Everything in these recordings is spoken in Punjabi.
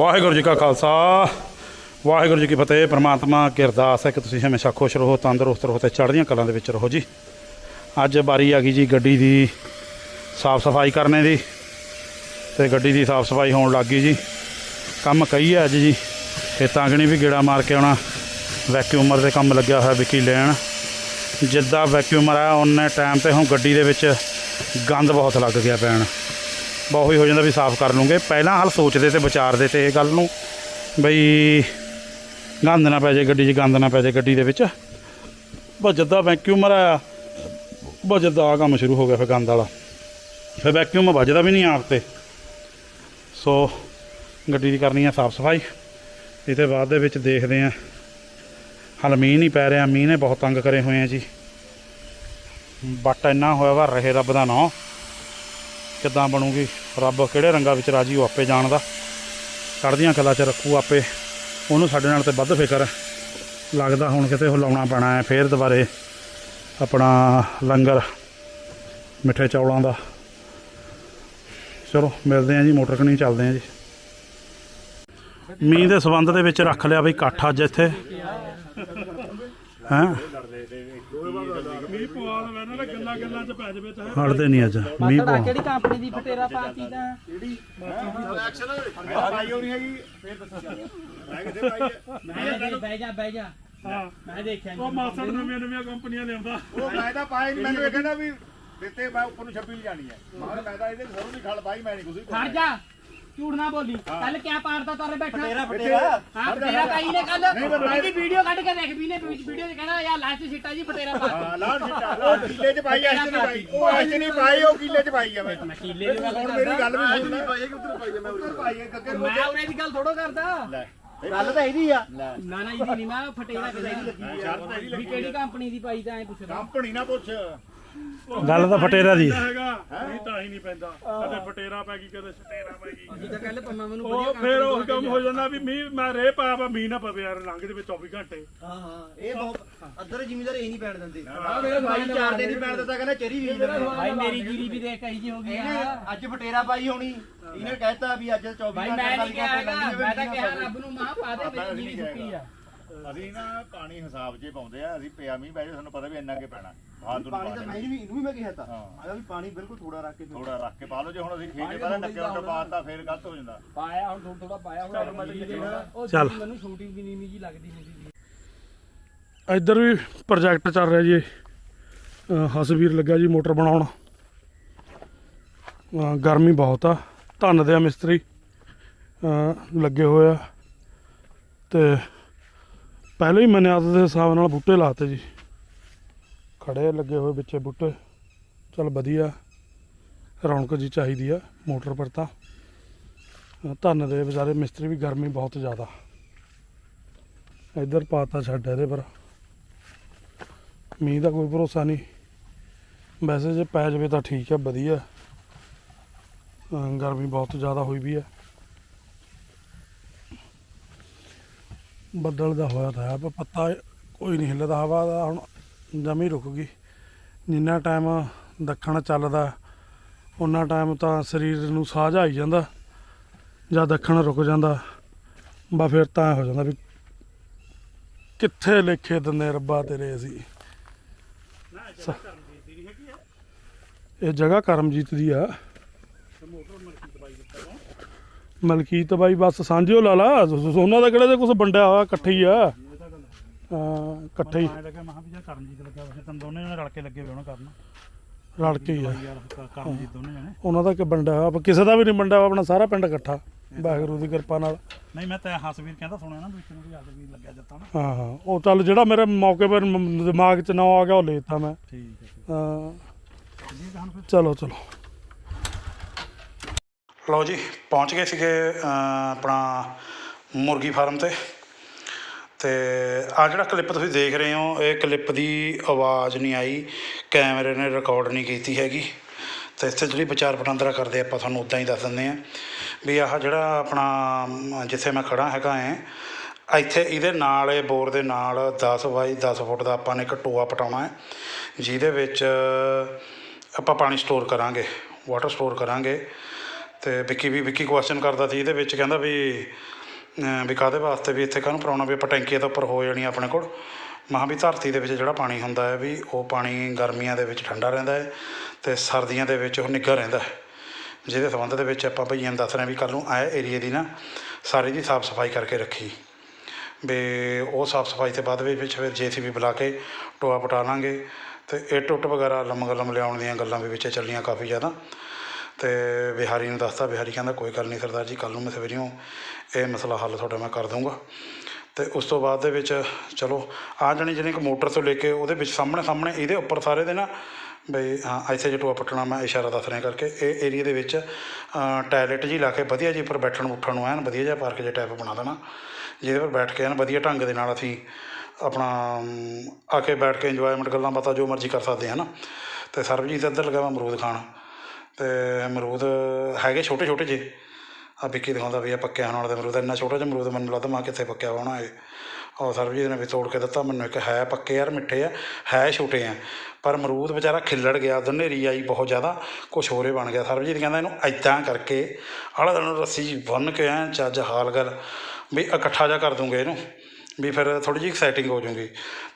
ਵਾਹਿਗੁਰੂ ਜੀ ਕਾ ਖਾਲਸਾ। ਵਾਹਿਗੁਰੂ ਜੀ ਕੀ ਫਤਿਹ। ਪ੍ਰਮਾਤਮਾ ਕੀ ਅਰਦਾਸ ਹੈ ਕਿ ਤੁਸੀਂ ਹਮੇਸ਼ਾ ਖੁਸ਼ ਰਹੋ, ਤੰਦਰੁਸਤ ਰਹੋ ਤੇ ਚੜ੍ਹਦੀਆਂ ਕਲਾਂ ਦੇ ਵਿੱਚ ਰਹੋ ਜੀ। ਅੱਜ ਵਾਰੀ ਆ ਗਈ ਜੀ ਗੱਡੀ ਦੀ ਸਾਫ਼ ਸਫ਼ਾਈ ਕਰਨੇ ਦੀ ਤੇ ਗੱਡੀ ਦੀ ਸਾਫ਼ ਸਫ਼ਾਈ ਹੋਣ ਲੱਗ ਗਈ ਜੀ। ਕੰਮ ਕਈ ਹੈ ਅੱਜ ਜੀ। ਖੇਤਾਂ ਗਣੀ ਵੀ ਗੇੜਾ ਮਾਰ ਕੇ ਆਉਣਾ। ਵੈਕਿਊਮਰ ਦੇ ਕੰਮ ਲੱਗਿਆ ਹੋਇਆ ਵਿੱਕੀ ਲੈਣ। ਜਿੱਦਾਂ ਵੈਕਿਊਮਰ ਆ ਉਹਨੇ ਟਾਈਮ ਤੇ ਹੁਣ ਗੱਡੀ ਦੇ ਵਿੱਚ ਗੰਦ ਬਹੁਤ ਲੱਗ ਗਿਆ ਪੈਣ। ਬਹੁਤ ਹੀ ਹੋ ਜਾਂਦਾ ਵੀ ਸਾਫ਼ ਕਰ ਲੂੰਗੇ। ਪਹਿਲਾਂ ਹਾਲ ਸੋਚਦੇ ਤੇ ਵਿਚਾਰਦੇ ਤੇ ਇਹ ਗੱਲ ਨੂੰ ਬਈ ਗੰਦ ਨਾ ਪੈ ਜਾਏ ਗੱਡੀ 'ਚ, ਗੰਦ ਨਾ ਪੈ ਜਾਏ ਗੱਡੀ ਦੇ ਵਿੱਚ। ਬਸ ਜਿੱਦਾਂ ਵੈਕਿਊਮਰ ਆਇਆ ਬਸ ਜਿੱਦਾਂ ਆਹ ਕੰਮ ਸ਼ੁਰੂ ਹੋ ਗਿਆ ਫਿਰ ਗੰਦ ਵਾਲਾ। ਫਿਰ ਵੈਕਿਊਮ ਵੱਜਦਾ ਵੀ ਨਹੀਂ ਆਪ ਤੇ। ਸੋ ਗੱਡੀ ਦੀ ਕਰਨੀ ਆ ਸਾਫ਼ ਸਫ਼ਾਈ। ਇਹਦੇ ਬਾਅਦ ਦੇ ਵਿੱਚ ਦੇਖਦੇ ਆ। ਹਾਲ ਮੀਂਹ ਨਹੀਂ ਪੈ ਰਿਹਾ, ਮੀਂਹ ਨੇ ਬਹੁਤ ਤੰਗ ਕਰੇ ਹੋਏ ਆ ਜੀ। ਬੱਟ ਇੰਨਾ ਹੋਇਆ ਵਾ, ਰਹੇ ਰੱਬ ਦਾ ਨਾਂ। ਕਿੱਦਾਂ ਬਣੂਗੀ? ਰੱਬ ਕਿਹੜੇ ਰੰਗਾਂ ਵਿੱਚ ਰਾਜੀ ਉਹ ਆਪੇ ਜਾਣਦਾ। ਚੜ੍ਹਦੀਆਂ ਕਲਾ 'ਚ ਰੱਖੂ ਆਪੇ। ਉਹਨੂੰ ਸਾਡੇ ਨਾਲ ਤੇ ਵੱਧ ਫਿਕਰ। ਲੱਗਦਾ ਹੁਣ ਕਿਤੇ ਉਹ ਲਾਉਣਾ ਪੈਣਾ ਹੈ, ਫੇਰ ਦੁਬਾਰੇ ਆਪਣਾ ਲੰਗਰ, ਮਿੱਠੇ ਚੌਲਾਂ ਦਾ। ਚਲੋ, ਮਿਲਦੇ ਆਂ ਜੀ, ਮੋਟਰ ਕਣੀ ਚੱਲਦੇ ਆਂ ਜੀ। ਮੀਂਹ ਦੇ ਸਬੰਧ ਦੇ ਵਿੱਚ ਰੱਖ ਲਿਆ ਬਈ ਇਕੱਠ ਅੱਜ ਇੱਥੇ। ਹੈਂ? ਗੱਲਾਂ ਗੱਲਾਂ ਚ ਪੈ ਜਾਵੇ ਤਾਂ ਹਟਦੇ ਨਹੀਂ ਅੱਜ। ਮੀਂਹ ਪਤਾ ਪਾ ਕਿਹੜੀ ਕੰਪਨੀ ਦੀ ਫਤੇਰਾ ਪਾਤੀ ਤਾਂ ਪਾਈ ਹੋਣੀ ਹੈਗੀ। ਫੇਰ ਦੱਸੋ ਮੈਂ ਕਿੱਥੇ ਪਾਈ ਹੈ ਮੈਂ ਬਹਿ ਜਾ ਬਹਿ ਜਾ ਹਾਂ। ਮੈਂ ਦੇਖਿਆ ਉਹ ਮਾਸੜ ਨਵੀਆਂ ਨਵੀਆਂ ਕੰਪਨੀਆਂ ਲਿਆਉਂਦਾ। ਉਹ ਮੈਂ ਤਾਂ ਪਾਈ ਨਹੀਂ ਮੈਨੂੰ ਇਹ ਕਹਿੰਦਾ ਵੀ ਦਿੱਤੇ ਮੈਂ ਉੱਪਰ ਨੂੰ ਛੱਪੀ ਜਾਣੀ ਹੈ। ਮਾਰ ਮੈਂ ਤਾਂ ਇਹਦੇ ਸਰੋਂ ਦੀ ਖਲ ਪਾਈ ਮੈਂ ਨਹੀਂ ਕੁਝ ਖੜ ਜਾ। ਝੂਠ ਨਾ ਬੋਲੀ। ਕੱਲ ਕਿਆ ਪਾੜਦਾ ਤਾਰੇ ਬੈਠਾ? ਫਟੇਰਾ ਹਾਂ ਫਤੇਰਾ ਪਾਈ ਨੇ ਕੱਲ ਇਹਦੀ ਵੀਡੀਓ ਕੱਢ ਕੇ ਦੇਖ ਵੀ ਨੇ ਵੀਡੀਓ ਚ ਕਹਿੰਦਾ ਯਾਰ ਲਾਸਟ ਸੀਟਾ ਜੀ ਫਤੇਰਾ ਪਾ ਹਾਂ ਲਾਲ ਛਿੱਟਾ ਉਹ ਕਿੱਲੇ ਚ ਪਾਈ ਐ ਨਹੀਂ ਪਾਈ ਉਹ ਐ ਨਹੀਂ ਪਾਈ ਉਹ ਕਿੱਲੇ ਚ ਪਾਈ ਆ ਮੈਂ। ਕੀਲੇ ਦੀ ਹੁਣ ਮੇਰੀ ਗੱਲ ਵੀ ਸੁਣ ਲੈ। ਪਾਈ ਕਿ ਉਧਰ ਪਾਈ ਮੈਂ ਉਧਰ ਪਾਈ ਗੱਗੇ ਮੈਂ ਉਹਨੇ ਦੀ ਗੱਲ ਥੋੜੋ ਕਰਦਾ। ਲੈ। ਗੱਲ ਤਾਂ ਇਹਦੀ ਆ। ਨਾ ਨਾ ਇਹਦੀ ਨਹੀਂ ਮੈਂ ਫਤੇਰਾ ਕਿਹਦੀ ਇਹਦੀ ਵੀ ਲੱਗੀ ਕਿਹੜੀ ਕੰਪਨੀ ਦੀ ਪਾਈ ਤਾਂ ਐ ਪੁੱਛਦਾ। ਕੰਪਨੀ ਨਾ ਪੁੱਛ। ਗੱਲ ਤਾਂ ਫਟੇਰਾ ਦੀ ਹੈਗਾ। ਨਹੀਂ ਤਾਂ ਹੀ ਨਹੀਂ ਪੈਂਦਾ। ਕਦੇ ਫਟੇਰਾ ਪੈ ਗਈ ਕਦੇ ਸਟੇਰਾ ਪੈ ਗਈ। ਅਸੀਂ ਤਾਂ ਕੱਲ ਪੰਮਾ ਮੈਨੂੰ ਉਹ ਫਿਰ ਉਹ ਕੰਮ ਹੋ ਜਾਂਦਾ ਵੀ ਮੀਂਹ ਮੈਂ ਰੇ ਪਾਇਆ ਵਾ ਮੀਂਹ ਨਾ ਪਵੇ ਯਾਰ ਲੰਘ ਦੇ ਵਿੱਚ 24 ਘੰਟੇ। ਹਾਂ ਹਾਂ। ਇਹ ਬਹੁਤ ਅੱਧਰ ਜ਼ਿਮੀਦਾਰ ਇਹ ਨਹੀਂ ਪੈਣ ਦਿੰਦੇ। ਆ ਮੇਰੇ ਭਾਈ ਚਾਰ ਦਿਨ ਨਹੀਂ ਪੈਣ ਦਿੱਤਾ ਕਹਿੰਦਾ ਚਰੀ ਵੀ ਭਾਈ ਮੇਰੀ ਜੀਰੀ ਵੀ ਦੇਖ ਆਈ ਜੀ ਹੋ ਗਈ ਇਹਨੇ ਆ ਅੱਜ ਫਟੇਰਾ ਪਾਈ ਹੋਣੀ। ਇਹਨੇ ਕਹਿਤਾ ਵੀ ਅੱਜ 24 ਭਾਈ ਮੈਂ ਨਹੀਂ ਕਿਹਾ ਹੈਗਾ। ਮੈਂ ਤਾਂ ਕਿਹਾ ਰੱਬ ਨੂੰ ਮਾਂ ਪਾ ਦੇ ਮੇਰੀ ਜੀਰੀ ਸੁੱਕੀ ਆ। ਅਸੀਂ ਨਾ ਪਾਣੀ ਹਿਸਾਬ ਜੇ ਪਾਉਂਦੇ ਆ ਅਸੀਂ ਪਿਆ ਮੀਂਹ ਪੈ ਸਾਨੂੰ ਪਤਾ ਵੀ ਇੰਨਾ ਕੇ ਪੈਣਾ। ਫਾਲਤੂ ਪਾਣੀ ਤਾਂ ਮੈਂ ਵੀ ਇਹਨੂੰ ਵੀ ਮੈਂ ਕਿਹਾ ਤਾ। ਆਇਆ ਵੀ ਪਾਣੀ ਬਿਲਕੁਲ ਥੋੜਾ ਰੱਖ ਕੇ। ਥੋੜਾ ਰੱਖ ਕੇ ਪਾ ਲਓ ਜੇ ਹੁਣ ਅਸੀਂ ਖੇਤ ਦੇ ਪਹਿਲਾਂ ਡੱਕੇ ਉੱਤੇ ਪਾਤਾ ਫੇਰ ਗਲਤ ਹੋ ਜਾਂਦਾ। ਪਾਇਆ ਹੁਣ ਥੋੜਾ ਥੋੜਾ ਪਾਇਆ ਹੁਣ ਚੱਲ। ਮੈਨੂੰ ਛੋਟੀ ਵੀ ਨੀਵੀਂ ਜੀ ਲੱਗਦੀ ਹੁੰਦੀ ਸੀ। ਇੱਧਰ ਵੀ ਪ੍ਰੋਜੈਕਟ ਚੱਲ ਰਿਹਾ ਜੀ। ਹਸਵੀਰ ਲੱਗਾ ਜੀ ਮੋਟਰ ਬਣਾਉਣ। ਗਰਮੀ ਬਹੁਤ ਆ। ਧੰਨ ਦੇ ਆ ਮਿਸਤਰੀ। ਅਹ ਲੱਗੇ ਹੋਏ ਆ। ਤੇ ਪਹਿਲਾਂ ਹੀ ਮਨਿਆਦ ਦੇ ਹਿਸਾਬ ਨਾਲ ਬੂਟੇ ਲਾਤੇ ਜੀ। ਖੜੇ ਲੱਗੇ ਹੋਏ ਵਿੱਚੇ ਬੂਟੇ। ਚਲ ਵਧੀਆ। ਰੌਣਕ ਜੀ ਚਾਹੀਦੀ ਆ, ਮੋਟਰ ਪਰ ਤਾਂ। ਧੰਨ ਦੇ ਵਿਚਾਰੇ ਮਿਸਤਰੀ ਵੀ ਗਰਮੀ ਬਹੁਤ ਜ਼ਿਆਦਾ। ਇੱਧਰ ਪਾਤਾ ਛੱਡ ਇਹਦੇ ਪਰ। ਮੀਂਹ ਦਾ ਕੋਈ ਭਰੋਸਾ ਨਹੀਂ। ਵੈਸੇ ਜੇ ਪੈ ਜਾਵੇ ਤਾਂ ਠੀਕ ਹੈ ਵਧੀਆ। ਗਰਮੀ ਬਹੁਤ ਜ਼ਿਆਦਾ ਹੋਈ ਵੀ ਹੈ ਬੱਦਲ ਦਾ ਹੋਇਆ ਤਾਂ ਹੈ ਪਰ ਪੱਤਾ ਕੋਈ ਨਹੀਂ ਹਿੱਲਦਾ ਹਵਾ ਦਾ ਹੁਣ ਜਮੀ ਰੁਕ ਗਈ। ਜਿੰਨਾ ਟਾਈਮ ਦੱਖਣ ਚੱਲਦਾ ਉਹਨਾਂ ਟਾਈਮ ਤਾਂ ਸਰੀਰ ਨੂੰ ਸਾਹ ਆਈ ਜਾਂਦਾ ਜਾਂ ਦੱਖਣ ਰੁਕ ਜਾਂਦਾ ਬਾ ਫਿਰ ਤਾਂ ਹੋ ਜਾਂਦਾ ਵੀ ਕਿੱਥੇ ਲਿਖੇ ਦਿੰਦੇ ਰੱਬਾ ਤੇਰੇ ਅਸੀਂ। ਇਹ ਜਗ੍ਹਾ ਕਰਮਜੀਤ ਦੀ ਆ। ਮਲਕੀਤ ਬਾਈ ਬਸ ਸਾਂਝਿਓ ਲਾ ਲਾ ਉਹਨਾਂ ਦਾ ਕਿਹੜਾ ਤੇ ਕੁਝ ਵੰਡਿਆ ਹੋਇਆ ਇਕੱਠੇ ਹੀ ਆ। ਹਾਂ ਇਕੱਠੇ ਹੀ। ਐਂ ਲੱਗਾ ਮਹਾਂ ਵੀ ਜਾਂ ਕਰਮਜੀਤ ਲੱਗਾ ਵੈਸੇ ਤਾਂ ਦੋਨੇ ਜਣੇ ਰਲ ਕੇ ਲੱਗੇ ਹੋਏ ਉਹਨਾਂ ਕਰਨ। ਰਲ ਕੇ ਹੀ ਆ। ਯਾਰ ਕ- ਕਰਮਜੀਤ ਦੋਨੇ ਜਣੇ। ਉਹਨਾਂ ਦਾ ਕਿ ਵੰਡਿਆ ਹੋਇਆ ਕਿਸੇ ਦਾ ਵੀ ਨਹੀਂ ਵੰਡਿਆ ਆਪਣਾ ਸਾਰਾ ਪਿੰਡ ਇਕੱਠਾ ਵਾਹਿਗੁਰੂ ਦੀ ਕਿਰਪਾ ਨਾਲ। ਨਹੀਂ ਮੈਂ ਤਾਂ ਹਸਵੀਰ ਕਹਿੰਦਾ ਸੁਣਿਆ ਨਾ ਵੀ ਤੈਨੂੰ ਵੀ ਵੀ ਲੱਗਿਆ ਨਾ ਹਾਂ ਹਾਂ। ਉਹ ਚੱਲ ਜਿਹੜਾ ਮੇਰੇ ਮੌਕੇ ਪਰ ਮ- ਦਿਮਾਗ 'ਚ ਨਾ ਆ ਗਿਆ ਉਹ ਲੈਤਾ ਮੈਂ। ਠੀਕ ਹੈ ਹਾਂ। ਚਲੋ ਚਲੋ। ਲਓ ਜੀ, ਪਹੁੰਚ ਗਏ ਸੀਗੇ ਆਪਣਾ ਮੁਰਗੀ ਫਾਰਮ ਤੇ। ਤੇ ਆ ਜਿਹੜਾ ਕਲਿੱਪ ਤੁਸੀਂ ਦੇਖ ਰਹੇ ਹੋ, ਇਹ ਕਲਿੱਪ ਦੀ ਆਵਾਜ਼ ਨਹੀਂ ਆਈ, ਕੈਮਰੇ ਨੇ ਰਿਕਾਰਡ ਨਹੀਂ ਕੀਤੀ ਹੈਗੀ। ਤੇ ਇੱਥੇ ਜਿਹੜੀ ਵਿਚਾਰ ਵਟਾਂਦਰਾ ਕਰਦੇ ਆਪਾਂ ਤੁਹਾਨੂੰ ਉਦਾਂ ਹੀ ਦੱਸ ਦਿੰਦੇ ਆ ਵੀ ਆਹ ਜਿਹੜਾ ਆਪਣਾ ਜਿੱਥੇ ਮੈਂ ਖੜਾ ਹੈਗਾ ਐ, ਇੱਥੇ ਇਹਦੇ ਨਾਲ, ਇਹ ਬੋਰ ਦੇ ਨਾਲ 10 ਬਾਈ 10 ਫੁੱਟ ਦਾ ਆਪਾਂ ਨੇ ਇੱਕ ਟੋਆ ਪਟਾਉਣਾ ਹੈ ਜਿਹਦੇ ਵਿੱਚ ਆਪਾਂ ਪਾਣੀ ਸਟੋਰ ਕਰਾਂਗੇ ਵਾਟਰ ਸਟੋਰ ਕਰਾਂਗੇ। ਤੇ ਵਿੱਕੀ ਵੀ ਵਿੱਕੀ ਕੁਐਸਚਨ ਕਰਦਾ ਸੀ ਇਹਦੇ ਵਿੱਚ, ਕਹਿੰਦਾ ਵੀ, ਅਹ ਵੀ ਕਾਹਦੇ ਵਾਸਤੇ ਵੀ ਇੱਥੇ ਕਾਹਨੂੰ ਪਰਾਉਣਾ ਵੀ ਆਪਾਂ ਟੈਂਕੀਆਂ ਤੋਂ ਉੱਪਰ ਹੋ ਜਾਣੀ ਆਪਣੇ ਕੋਲ। ਮਹਾਂ ਵੀ ਧਰਤੀ ਦੇ ਵਿੱਚ ਜਿਹੜਾ ਪਾਣੀ ਹੁੰਦਾ ਹੈ ਵੀ ਉਹ ਪਾਣੀ ਗਰਮੀਆਂ ਦੇ ਵਿੱਚ ਠੰਡਾ ਰਹਿੰਦਾ ਹੈ ਤੇ ਸਰਦੀਆਂ ਦੇ ਵਿੱਚ ਉਹ ਨਿੱਘਾ ਰਹਿੰਦਾ ਹੈ। ਜਿਹਦੇ ਸੰਬੰਧ ਦੇ ਵਿੱਚ ਆਪਾਂ ਭਈਆਂ ਨੂੰ ਦੱਸ ਰਹੇ ਹਾਂ ਵੀ ਕੱਲ ਨੂੰ ਆਏ ਏਰੀਏ ਦੀ ਨਾ, ਸਾਰੀ ਦੀ ਸਾਫ਼ ਸਫ਼ਾਈ ਕਰਕੇ ਰੱਖੀ। ਵੀ ਉਹ ਸਾਫ਼ ਸਫ਼ਾਈ ਤੋਂ ਬਾਅਦ ਵਿੱਚ ਫਿਰ ਜੇਸੀਬੀ ਬੁਲਾ ਕੇ ਟੋਆ ਪਟਾ ਲਾਂਗੇ ਤੇ ਇਹ ਟੁੱਟ ਵਗੈਰਾ ਲੰਮ ਗਲਮ ਲਿਆਉਣ ਦੀਆਂ ਗੱਲਾਂ ਵੀ ਵਿੱਚ ਚੱਲੀਆਂ ਕਾਫੀ ਜ਼ਿਆਦਾ। ਅਤੇ ਬਿਹਾਰੀ ਨੂੰ ਦੱਸਤਾ ਬਿਹਾਰੀ ਕਹਿੰਦਾ, ਕੋਈ ਗੱਲ ਨਹੀਂ ਸਰਦਾਰ ਜੀ, ਕੱਲ੍ਹ ਨੂੰ ਮੈਂ ਸਵੇਰਿਓਂ ਇਹ ਮਸਲਾ ਹੱਲ ਤੁਹਾਡਾ ਮੈਂ ਕਰ ਦੂੰਗਾ ਅਤੇ ਉਸ ਤੋਂ ਬਾਅਦ ਦੇ ਵਿੱਚ, ਚਲੋ ਆ ਜਾਣੀ ਜਿਹੜੀ ਇੱਕ ਮੋਟਰ ਤੋਂ ਲੈ ਕੇ ਉਹਦੇ ਵਿੱਚ ਸਾਹਮਣੇ ਸਾਹਮਣੇ ਇਹਦੇ ਉੱਪਰ ਸਾਰੇ ਦੇ ਨਾ ਬਈ, ਹਾਂ, ਇੱਥੇ ਜੇ ਟੋਆ ਪੱਟਣਾ ਮੈਂ ਇਸ਼ਾਰਾ ਦੱਸ ਰਿਹਾ ਕਰਕੇ, ਇਹ ਏਰੀਆ ਦੇ ਵਿੱਚ ਟਾਇਲਟ ਜੀ ਲਾ ਕੇ ਵਧੀਆ ਜੀ ਉੱਪਰ ਬੈਠਣ ਉੱਠਣ ਨੂੰ ਐਨ ਵਧੀਆ ਜਿਹਾ ਪਾਰਕ ਜਿਹਾ ਟਾਈਪ ਬਣਾ ਦੇਣਾ, ਜਿਹਦੇ ਪਰ ਬੈਠ ਕੇ ਐਨ ਵਧੀਆ ਢੰਗ ਦੇ ਨਾਲ ਅਸੀਂ ਆਪਣਾ ਆ ਕੇ ਬੈਠ ਕੇ ਇੰਜੋਇਮੈਂਟ ਗੱਲਾਂ ਬਾਤਾਂ ਜੋ ਮਰਜ਼ੀ ਕਰ ਸਕਦੇ ਹਾਂ ਨਾ। ਤੇ ਸਰਬਜੀਤ ਇੱਧਰ ਲਗਾ ਵਾ ਅਮਰੂਦ ਖਾਣ। ਤੇ ਅਮਰੂਦ ਹੈਗੇ ਛੋਟੇ ਛੋਟੇ ਜੇ ਆ ਵਿੱਕੀ ਦਿਖਾਉਂਦਾ ਵੀ ਆ ਪੱਕਿਆ ਹੋਣ ਵਾਲੇ ਅਮਰੂਦ, ਇੰਨਾ ਛੋਟਾ ਜਿਹਾ ਅਮਰੂਦ ਮੈਨੂੰ ਲੱਗਦਾ ਮੈਂ ਕਿੱਥੇ ਪੱਕਿਆ ਹੋਣਾ ਇਹ। ਉਹ ਸਰਬਜੀਤ ਨੇ ਵੀ ਤੋੜ ਕੇ ਦਿੱਤਾ, ਮੈਨੂੰ ਇੱਕ ਹੈ ਪੱਕੇ ਯਾਰ, ਮਿੱਠੇ ਆ, ਹੈ ਛੋਟੇ ਆ। ਪਰ ਅਮਰੂਦ ਵਿਚਾਰਾ ਖਿੱਲੜ ਗਿਆ ਉਦੋਂ ਆਈ ਬਹੁਤ ਜ਼ਿਆਦਾ, ਕੁਛ ਹੋਰੇ ਬਣ ਗਿਆ। ਸਰਬਜੀਤ ਕਹਿੰਦਾ ਇਹਨੂੰ ਐਦਾਂ ਕਰਕੇ, ਆਲਾ ਦੁਆਲੇ ਰੱਸੀ ਜਿਹੀ ਬੰਨ੍ਹ ਕੇ ਐਂ ਚੱਜ ਹਾਲ ਗੱਲ, ਵੀ ਇਕੱਠਾ ਜਿਹਾ ਕਰ ਦੂੰਗੇ ਇਹਨੂੰ। ਵੀ ਫਿਰ ਥੋੜ੍ਹੀ ਜਿਹੀ ਐਕਸਾਈਟਿੰਗ ਹੋ ਜੂਗੀ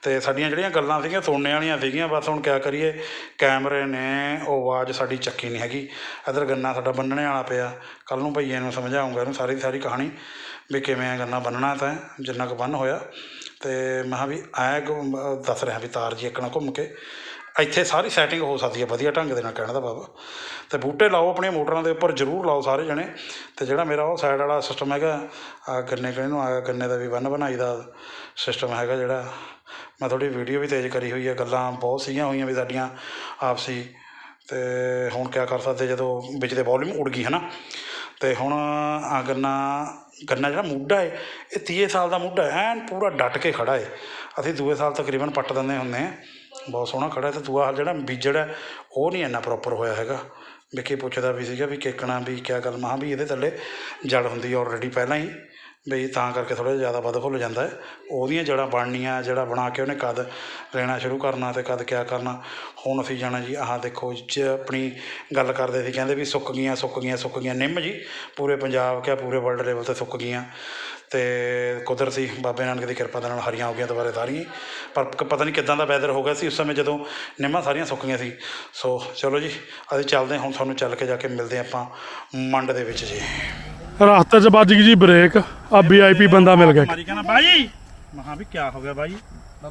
ਤੇ ਸਾਡੀਆਂ ਜਿਹੜੀਆਂ ਗੱਲਾਂ ਸੀਗੀਆਂ, ਸੁਣਨੇ ਵਾਲੀਆਂ ਸੀਗੀਆਂ, ਬਸ ਹੁਣ ਕਿਆ ਕਰੀਏ, ਕੈਮਰੇ ਨੇ ਉਹ ਆਵਾਜ਼ ਸਾਡੀ ਚੱਕੀ ਨਹੀਂ ਹੈਗੀ। ਇੱਧਰ ਗੰਨਾ ਸਾਡਾ ਬੰਨਣੇ ਵਾਲਾ ਪਿਆ। ਕੱਲ੍ਹ ਨੂੰ ਭਈਏ ਨੂੰ ਸਮਝਾਉਂਗਾ ਇਹਨੂੰ ਸਾਰੀ ਸਾਰੀ ਕਹਾਣੀ, ਵੀ ਕਿਵੇਂ ਗੰਨਾ ਬੰਨਣਾ ਤਾਂ ਜਿੰਨਾ ਕੁ ਬੰਨ ਹੋਇਆ। ਅਤੇ ਮੈਂ ਕਿਹਾ ਵੀ ਐ ਦੱਸ ਰਿਹਾ ਵੀ ਤਾਰ ਜੀ ਇੱਕਣਾ ਘੁੰਮ ਕੇ। ਇੱਥੇ ਸਾਰੀ ਸੈਟਿੰਗ ਹੋ ਸਕਦੀ ਹੈ, ਵਧੀਆ ਢੰਗ ਦੇ ਨਾਲ ਕਹਿਣ ਦਾ ਬਾਬਾ ਅਤੇ ਬੂਟੇ ਲਾਓ ਆਪਣੀਆਂ ਮੋਟਰਾਂ ਦੇ ਉੱਪਰ, ਜ਼ਰੂਰ ਲਾਓ ਸਾਰੇ ਜਣੇ। ਅਤੇ ਜਿਹੜਾ ਮੇਰਾ ਉਹ ਸਾਈਡ ਵਾਲਾ ਸਿਸਟਮ ਹੈਗਾ ਆ ਗੰਨੇ ਕਿਹਨੂੰ ਨੂੰ ਆ ਗੰਨੇ ਦਾ ਵੀ ਬੰਨ ਬਣਾਈ ਦਾ ਸਿਸਟਮ ਹੈਗਾ ਜਿਹੜਾ। ਮੈਂ ਥੋੜੀ ਵੀਡੀਓ ਵੀ ਤੇਜ਼ ਕਰੀ ਹੋਈ ਹੈ, ਗੱਲਾਂ ਬਹੁਤ ਸੀਗੀਆਂ ਹੋਈਆਂ ਵੀ ਸਾਡੀਆਂ ਆਪਸੀ। ਤੇ ਹੁਣ ਕਿਆ ਕਰ ਸਕਦੇ ਜਦੋਂ ਵਿੱਚ ਦੇ ਵੋਲਿਊਮ ਉੜ ਗਈ ਹੈ ਨਾ ਤੇ ਹੁਣ ਆ ਗੰਨਾ ਗੰਨਾ ਜਿਹੜਾ ਮੁੱਢਾ ਹੈ ਇਹ 30 ਸਾਲ ਦਾ ਮੁੱਢਾ ਐਨ ਪੂਰਾ ਡਟ ਕੇ ਖੜਾ ਹੈ ਅਸੀਂ ਦੂਏ ਸਾਲ ਤਕਰੀਬਨ ਪੱਟ ਦਿੰਦੇ ਹੁੰਦੇ ਹਾਂ ਬਹੁਤ ਸੋਹਣਾ ਖੜ੍ਹਾ ਅਤੇ ਦੂਆ ਹਾਲ ਜਿਹੜਾ ਬੀਜੜ ਹੈ, ਉਹ ਨਹੀਂ ਇੰਨਾ ਪ੍ਰੋਪਰ ਹੋਇਆ ਹੈਗਾ। ਵਿੱਕੀ ਪੁੱਛਦਾ ਵੀ ਸੀਗਾ ਵੀ ਕੇਕਣਾ ਵੀ ਕਿਆ ਗੱਲ ਮਹਾਂ ਵੀ ਇਹਦੇ ਥੱਲੇ ਜੜ ਹੁੰਦੀ ਆਲਰੇਡੀ ਪਹਿਲਾਂ ਹੀ ਬਈ ਤਾਂ ਕਰਕੇ ਥੋੜ੍ਹਾ ਜਿਹਾ ਜ਼ਿਆਦਾ ਵੱਧ ਫੁੱਲ ਜਾਂਦਾ ਉਹਦੀਆਂ ਜੜ੍ਹਾਂ ਬਣਨੀਆਂ, ਜਿਹੜਾ ਬਣਾ ਕੇ ਉਹਨੇ ਕਦ ਲੈਣਾ ਸ਼ੁਰੂ ਕਰਨਾ ਤੇ ਕਦ ਕਿਆ ਕਰਨਾ। ਹੁਣ ਅਸੀਂ ਜਾਣਾ ਜੀ, ਆਹ ਦੇਖੋ ਚ ਆਪਣੀ ਗੱਲ ਕਰਦੇ ਸੀ, ਕਹਿੰਦੇ ਵੀ ਸੁੱਕ ਗਈਆਂ ਸੁੱਕ ਗਈਆਂ ਸੁੱਕ ਗਈਆਂ। ਨਿੰਮ ਜੀ, ਪੂਰੇ ਪੰਜਾਬ ਕਿਆ ਪੂਰੇ ਵਰਲਡ ਲੈਵਲ ਤੇ ਸੁੱਕ ਗਈਆਂ। ਤੇ ਕੁਦਰਤੀ ਬਾਬੇ ਨਾਨਕ ਦੀ ਕਿਰਪਾ ਦੇ ਨਾਲ ਹਰੀਆਂ ਹੋ ਗਈਆਂ ਦੁਬਾਰੇ ਸਾਰੀਆਂ। ਪਰ ਕ- ਪਤਾ ਨਹੀਂ ਕਿੱਦਾਂ ਦਾ ਵੈਦਰ ਹੋ ਗਿਆ ਸੀ ਉਸ ਸਮੇਂ ਜਦੋਂ ਨਿੰਮਾਂ ਸਾਰੀਆਂ ਸੁੱਕ ਗਈਆਂ ਸੀ। ਸੋ ਚਲੋ ਜੀ ਅਸੀਂ ਚੱਲਦੇ ਹਾਂ ਹੁਣ ਤੁਹਾਨੂੰ ਚੱਲ ਕੇ ਜਾ ਕੇ ਮਿਲਦੇ ਆਪਾਂ ਮੰਡ ਦੇ ਵਿੱਚ ਜੀ। ਰਸਤੇ 'ਚ ਵੱਜ ਗਈ ਜੀ ਬ੍ਰੇਕ ਆ ਵੀਆਈਪੀ ਬੰਦਾ ਮਿਲ ਗਿਆ। ਮਾਰੀ ਕਹਿੰਦਾ ਬਾਈ! ਮਹਾ ਵੀ ਕਿਆ ਹੋ ਗਿਆ ਬਾਈ?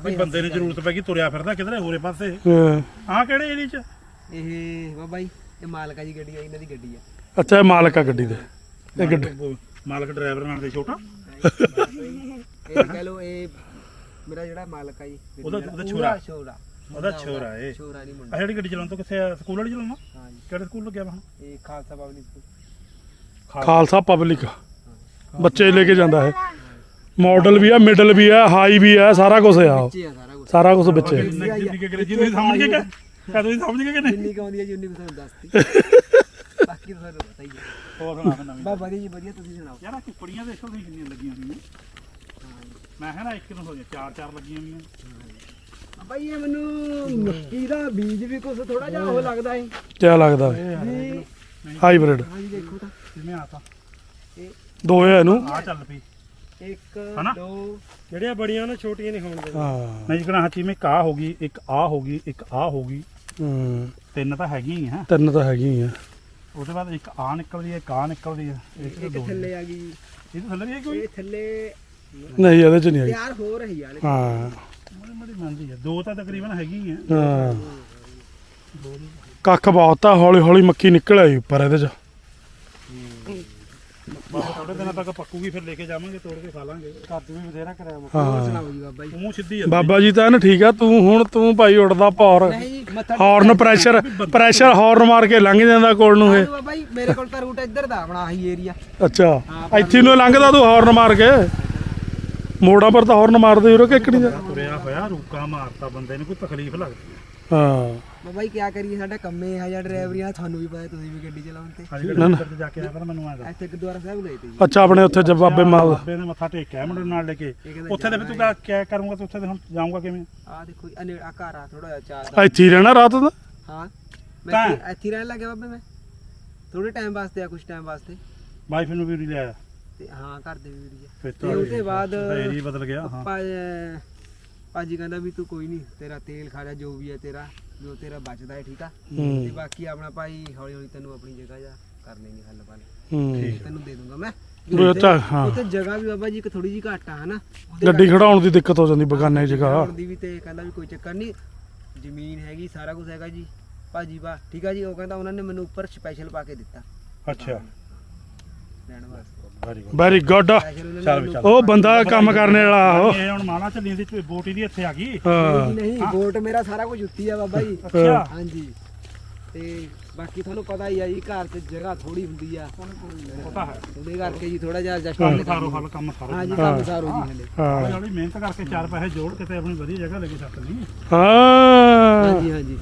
ਵੀ ਬੰਦੇ ਨੂੰ ਜ਼ਰੂਰਤ ਪੈ ਗਈ ਤੁਰਿਆ ਫਿਰਦਾ ਕਿਧਰੇ ਹੋਰੇ ਪਾਸੇ। ਹਾਂ। ਆਹ ਕਿਹੜੇ ਏਰੀਏ ਚ? ਇਹ ਬਾਬਾ ਜੀ ਇਹ ਮਾਲਕਾ ਦੀ ਗੱਡੀ ਆ ਇਹਨਾਂ ਦੀ ਗੱਡੀ ਆ। ਅੱਛਾ ਇਹ ਮਾਲਕ ਆ ਗੱਡੀ ਦੇ। ਇਹ ਗੱਡੀ ਮਾਲਕ ਡਰਾਈਵਰ ਨਾਲ ਦੇ ਛੋਟਾ? ਇਹ ਕਹ ਲੋ ਇਹ ਮੇਰਾ ਜਿਹੜਾ ਮਾਲਕ ਆ ਜੀ ਗੱਡੀ ਉਹਦਾ- ਦਾ, ਉਹਦਾ ਛੋਰਾ। ਛੋਰਾ। ਉਹਦਾ ਛੋਰਾ ਏ। ਛੋਰਾ ਨਹੀਂ ਆ ਮੁੰਡਾ ਜਿਹੜੀ ਗੱਡੀ ਚਲਾਉਂਦਾ ਕਿੱਥੇ ਆ? ਸਕੂਲ ਵਾਲੀ ਚਲਾਉਂਦਾ ਹਾਂ ਜੀ। ਕਿਹੜੇ ਸਕੂਲ ਲੱਗਿਆ ਵਾ ਇਹ Khalsa public school Khalsa public ਬੱਚੇ ਲੈ ਕੇ ਜਾਂਦਾ ਹੈ ਮਾਡਲ ਵੀ ਆ ਮਿਡਲ ਵੀ ਆ ਹਾਈ ਵੀ ਆ ਸਾਰਾ ਕੁਝ ਆ। ਸਾਰਾ ਕੁਝ ਸਾਰਾ ਕੁਝ ਬੱਚੇ ਜਿੰਨੀ ਜਿੰਨੀ ਕਿ ਸਮਝ ਕਿ ਕਾ ਤੁਸੀਂ ਸਮਝ ਗਏ ਕਿ ਨਹੀਂ ਜਿੰਨੀ ਕੁ ਆਉਂਦੀ ਹੈ ਜੀ ਉਨੀ ਕੁ ਤੁਹਾਨੂੰ ਦੱਸਤੀ ਬਾਕੀ ਤਾਂ ਤੁਹਾਨੂੰ ਪਤਾ ਹੀ ਹੈ। ਹੋਰ ਸੁਣਾ ਫਿਰ ਨਵੀਂ। ਬਾ ਵਧੀਆ ਜੀ ਵਧੀਆ ਤੁਸੀਂ ਸੁਣਾਓ? ਯਾਰ ਆ ਕੁੱਪੜੀਆਂ ਦੇਖੋ ਤੁਸੀਂ ਕਿੰਨੀਆਂ ਲੱਗੀਆਂ ਹੋਈਆਂ। ਮੈਂ ਕਿਹਾ ਨਾ ਇੱਕ ਨੂੰ ਹੋ ਗਿਆ ਚਾਰ ਚਾਰ ਲੱਗੀਆਂ ਹੋਈਆਂ। ਜੀ ਇਹ ਮੈਨੂੰ ਮੱਕੀ ਦਾ ਬੀਜ ਵੀ ਕੁਝ ਥੋੜਾ ਜਿਹਾ ਉਹ ਲੱਗਦਾ ਹੈ ਕਿਆ ਲੱਗਦਾ ਹਾਈਬ੍ਰਿਡ ਹਾਂ ਜੀ ਦੇਖੋ ਤਾਂ। ਕਿਵੇਂ ਆਤਾ? ਦੋ ਹੈ ਇਹਨੂੰ। ਆ ਚੱਲ ਪਈ। ਇੱਕ? ਦੋ। ਜਿਹੜੀਆਂ ਬੜੀਆਂ ਨਾ ਛੋਟੀਆਂ ਨਹੀਂ ਹੋਣ ਦੇ ਹਾਂ। ਨਹੀਂ ਜਿਕਣਾ ਹੱਥੀ ਮੈਂ ਕਾ ਹੋ ਗਈ ਇੱਕ ਆ ਹੋ ਗਈ ਇੱਕ ਆ ਹੋ ਗਈ। ਹੂੰ। ਤਿੰਨ ਤਾਂ ਹੈਗੀਆਂ ਹੀ ਆ। ਤਿੰਨ ਤਾਂ ਹੈਗੀ ਆ। ਉਹਦੇ ਬਾਅਦ ਇੱਕ ਆ ਨਿਕਲਦੀ ਹੈ ਆ ਨਿਕਲਦੀ ਹੈ ਇੱਕ ਦੋ ਥੱਲੇ ਆ ਗਈ ਇਹ ਤਾਂ ਥੱਲੇ ਵੀ ਹੈ ਕੋਈ ਇਹ ਥੱਲੇ ਨਹੀਂ ਇਹਦੇ 'ਚ ਨਹੀਂ ਹੈਗੀ। ਤਿਆਰ ਹੋ ਰਹੀ ਆ ਲੇਕਿਨ ਹਾਂ। ਬੜੀ ਬੜੀ ਮੰਦੀ ਹੈ। ਦੋ ਤਾਂ ਤਕਰੀਬਨ ਹੈਗੀਆਂ ਹਾਂ ਕੱਖ ਬਹੁਤ ਆ ਹੌਲੀ ਹੌਲੀ ਮੱਕੀ ਨਿਕਲ ਆਈ ਉੱਪਰ ਇਹਦੇ 'ਚ। ਬਸ ਥੋੜੇ ਦਿਨਾਂ ਤੱਕ ਪੱਕੂਗੀ ਫਿਰ ਲੈ ਕੇ ਜਾਵਾਂਗੇ ਤੋੜ ਕੇ ਖਾ ਲਾਂਗੇ। ਘਰ ਵੀ ਬਥੇਰਾ ਕਰਿਆ ਹਾਂ। ਸੁਣਾਓ ਜੀ ਬਾਬਾ ਜੀ? ਮੂੰਹ ਸਿੱਧੀ ਆ। ਬਾਬਾ ਜੀ ਤਾਂ ਠੀਕ ਆ ਤੂੰ ਹੁਣ ਤੂੰ ਭਾਈ ਉੱਡਦਾ ਪੌਰ ਨਹੀਂ ਹਾਰਨ ਪ੍ਰੈਸ਼ਰ ਪ੍ਰੈਸ਼ਰ ਹਾਰਨ ਮਾਰ ਕੇ ਲੰਘ ਜਾਂਦਾ ਕੋਲ ਨੂੰ ਇਹ। ਬਾਬਾ ਜੀ ਮੇਰੇ ਕੋਲ ਤਾਂ ਰੂਟ ਇੱਧਰ ਦਾ ਆਪਣਾ ਆਹੀ ਏਰੀਆ ਅੱਛਾ ਇੱਥੇ ਨੂੰ ਲੰਘਦਾ ਤੂੰ ਹਾਰਨ ਮਾਰ ਕੇ? ਮੋੜਾਂ ਪਰ ਤਾਂ ਹਾਰਨ ਮਾਰਦੇ ਹੋ ਕਿ ਇੱਕਣੀ ਦਾ ਤੁਰਿਆ ਹੋਇਆ ਰੂਕਾ ਮਾਰਤਾ ਬੰਦੇ ਨੂੰ ਕੋਈ ਤਕਲੀਫ ਲੱਗਦੀ ਹੈ। ਬਾਬਾ ਜੀ ਕੀ ਕਰੀਏ ਸਾਡਾ ਕੰਮੇ ਹੈ ਜਾਂ ਡਰਾਈਵਰੀ ਆ ਤੁਹਾਨੂੰ ਵੀ ਪਤਾ ਤੁਸੀਂ ਵੀ ਗੱਡੀ ਚਲਾਉਣ ਤੇ ਅੱਜ ਕਿਹੜੇ ਤੇ ਜਾ ਕੇ ਆਇਆ ਪਰ ਮੈਨੂੰ ਆਇਆ ਇੱਥੇ ਗੁਰਦੁਆਰਾ ਸਾਹਿਬ ਗਏ ਤੇ ਜੀ। ਅੱਛਾ ਆਪਣੇ ਉੱਥੇ ਜਵਾਬੇ ਮਾਲ। ਬਾਬੇ ਨੇ ਮੱਥਾ ਟੇਕਿਆ ਮੁੰਡੇ ਨੂੰ ਨਾਲ ਲੈ ਕੇ। ਕਹਿੰਦਾ ਉੱਥੇ ਦੇ ਵੀ ਤੂੰ ਕਿਆ- ਕਿਆ ਕਰੂੰਗਾ ਤੂੰ ਉੱਥੇ ਦੇ ਹੁਣ ਜਾਊਂਗਾ ਕਿਵੇਂ? ਆ ਦੇਖੋ ਜੀ, ਅਨੇ ਆ ਘਰ ਆ ਥੋੜਾ ਜਿਹਾ ਚਾਰ ਦਾ ਇੱਥੇ ਹੀ ਰਹਿਣਾ ਰਾਤ ਦਾ? ਹਾਂ। ਤਾਂ? ਮੈਂ ਇੱਥੇ- ਰਹਿਣ ਲੱਗਿਆ ਬਾਬੇ ਮੈਂ। ਥੋੜੇ ਟਾਈਮ ਵਾਸਤੇ ਆ ਕੁਝ ਟਾਈਮ ਵਾਸਤੇ। ਵਾਈਫ ਨੂੰ ਵੀ ਨਹੀਂ ਲਿਆਇਆ। ਤੇ ਹਾਂ ਘਰ ਦੇ ਵੀ ਵੀਡੀਓ ਫਿਰ ਤੇ ਉਹਦੇ ਬਾਅਦ ਏਰੀ ਬਦਲ ਗਿਆ ਹਾਂ। ਪਾ ਭਾਜੀ ਕਹਿੰਦਾ ਵੀ ਤੂੰ ਕੋਈ ਨਹੀਂ ਤੇਰਾ ਤੇਲ ਖਾ ਜੋ ਵੀ ਹੈ ਤੇਰਾ। ਜੋ ਤੇਰਾ ਬਚਦਾ ਹੈ ਠੀਕ ਆ? ਤੇ ਬਾਕੀ ਆਪਣਾ ਭਾਈ ਹੌਲੀ ਹੌਲੀ ਤੈਨੂੰ ਆਪਣੀ ਜਗ੍ਹਾ ਜਾ ਕਰ ਲੈਣੀ ਹੱਲ ਪਲ ਹੂੰ। ਤੈਨੂੰ ਦੇ ਦੂੰਗਾ ਮੈਂ। ਵੀ ਉਹ ਤਾਂ ਹਾਂ। ਉੱਥੇ ਜਗ੍ਹਾ ਵੀ ਬਾਬਾ ਜੀ ਇੱਕ ਥੋੜੀ ਜਿਹੀ ਘੱਟ ਆ ਹਨਾ? ਗੱਡੀ ਖੜਾਉਣ ਦੀ ਦਿੱਕਤ ਹੋ ਜਾਂਦੀ ਬਗਾਨੇ ਜਗ੍ਹਾ। ਦੀ ਵੀ ਤੇ ਕਹਿੰਦਾ ਵੀ ਕੋਈ ਚੱਕਰ ਨਹੀਂ। ਜ਼ਮੀਨ ਹੈਗੀ ਸਾਰਾ ਕੁਝ ਹੈਗਾ ਜੀ। ਭਾਜੀ ਬਾ ਠੀਕ ਆ ਜੀ ਉਹ ਕਹਿੰਦਾ ਉਹਨਾਂ ਨੇ ਮੈਨੂੰ ਉੱਪਰ ਸਪੈਸ਼ਲ ਪਾ ਕੇ ਦਿੱਤਾ। ਅੱਛਾ। ਲੈਣ ਵਾਸਤੇ। ਵੈਰੀ ਗੁੱਡ ਚੱਲ ਵੀ ਚੱਲ ਉਹ ਬੰਦਾ ਕੰਮ ਕਰਨੇ ਵਾਲਾ ਉਹ। ਇਹ ਹੁਣ ਮਾਲਾ ਚੱਲੀ ਦੀ ਬੋਟੀ ਦੀ ਇੱਥੇ ਆ ਗਈ? ਹਾਂ। ਨਹੀਂ ਨਹੀਂ ਵੋਟ ਮੇਰਾ ਸਾਰਾ ਕੁਝ ਉੱਤੀ ਆ ਬਾਬਾ ਜੀ। ਅੱਛਾ। ਹਾਂਜੀ। ਤੇ ਬਾਕੀ ਤੁਹਾਨੂੰ ਪਤਾ ਹੀ ਆ ਜੀ ਘਰ 'ਚ ਜਗ੍ਹਾ ਥੋੜੀ ਹੁੰਦੀ ਆ। ਪਤਾ ਹੈ। ਉਹਦੇ ਕਰਕੇ ਜੀ ਥੋੜਾ ਜਿਹਾ ਐਡਜਸਟਮੈਂਟ ਸਾਰੋ ਹੱਲ ਕੰਮ ਸਾਰੋ ਹਾਂਜੀ ਕੰਮ ਸਾਰੋ ਜੀ ਹਲੇ ਹੌਲੀ ਹਾਂ। ਹੌਲੀ ਮਿਹਨਤ ਕਰਕੇ ਚਾਰ ਪੈਸੇ ਜੋੜ ਕੇ ਤੇ ਆਪਣੀ ਵਧੀਆ ਜਗ੍ਹਾ ਲੈ ਕੇ ਚੱਕ ਲਈ ਹਾਂ। ਹਾਂਜੀ ਹਾਂਜੀ।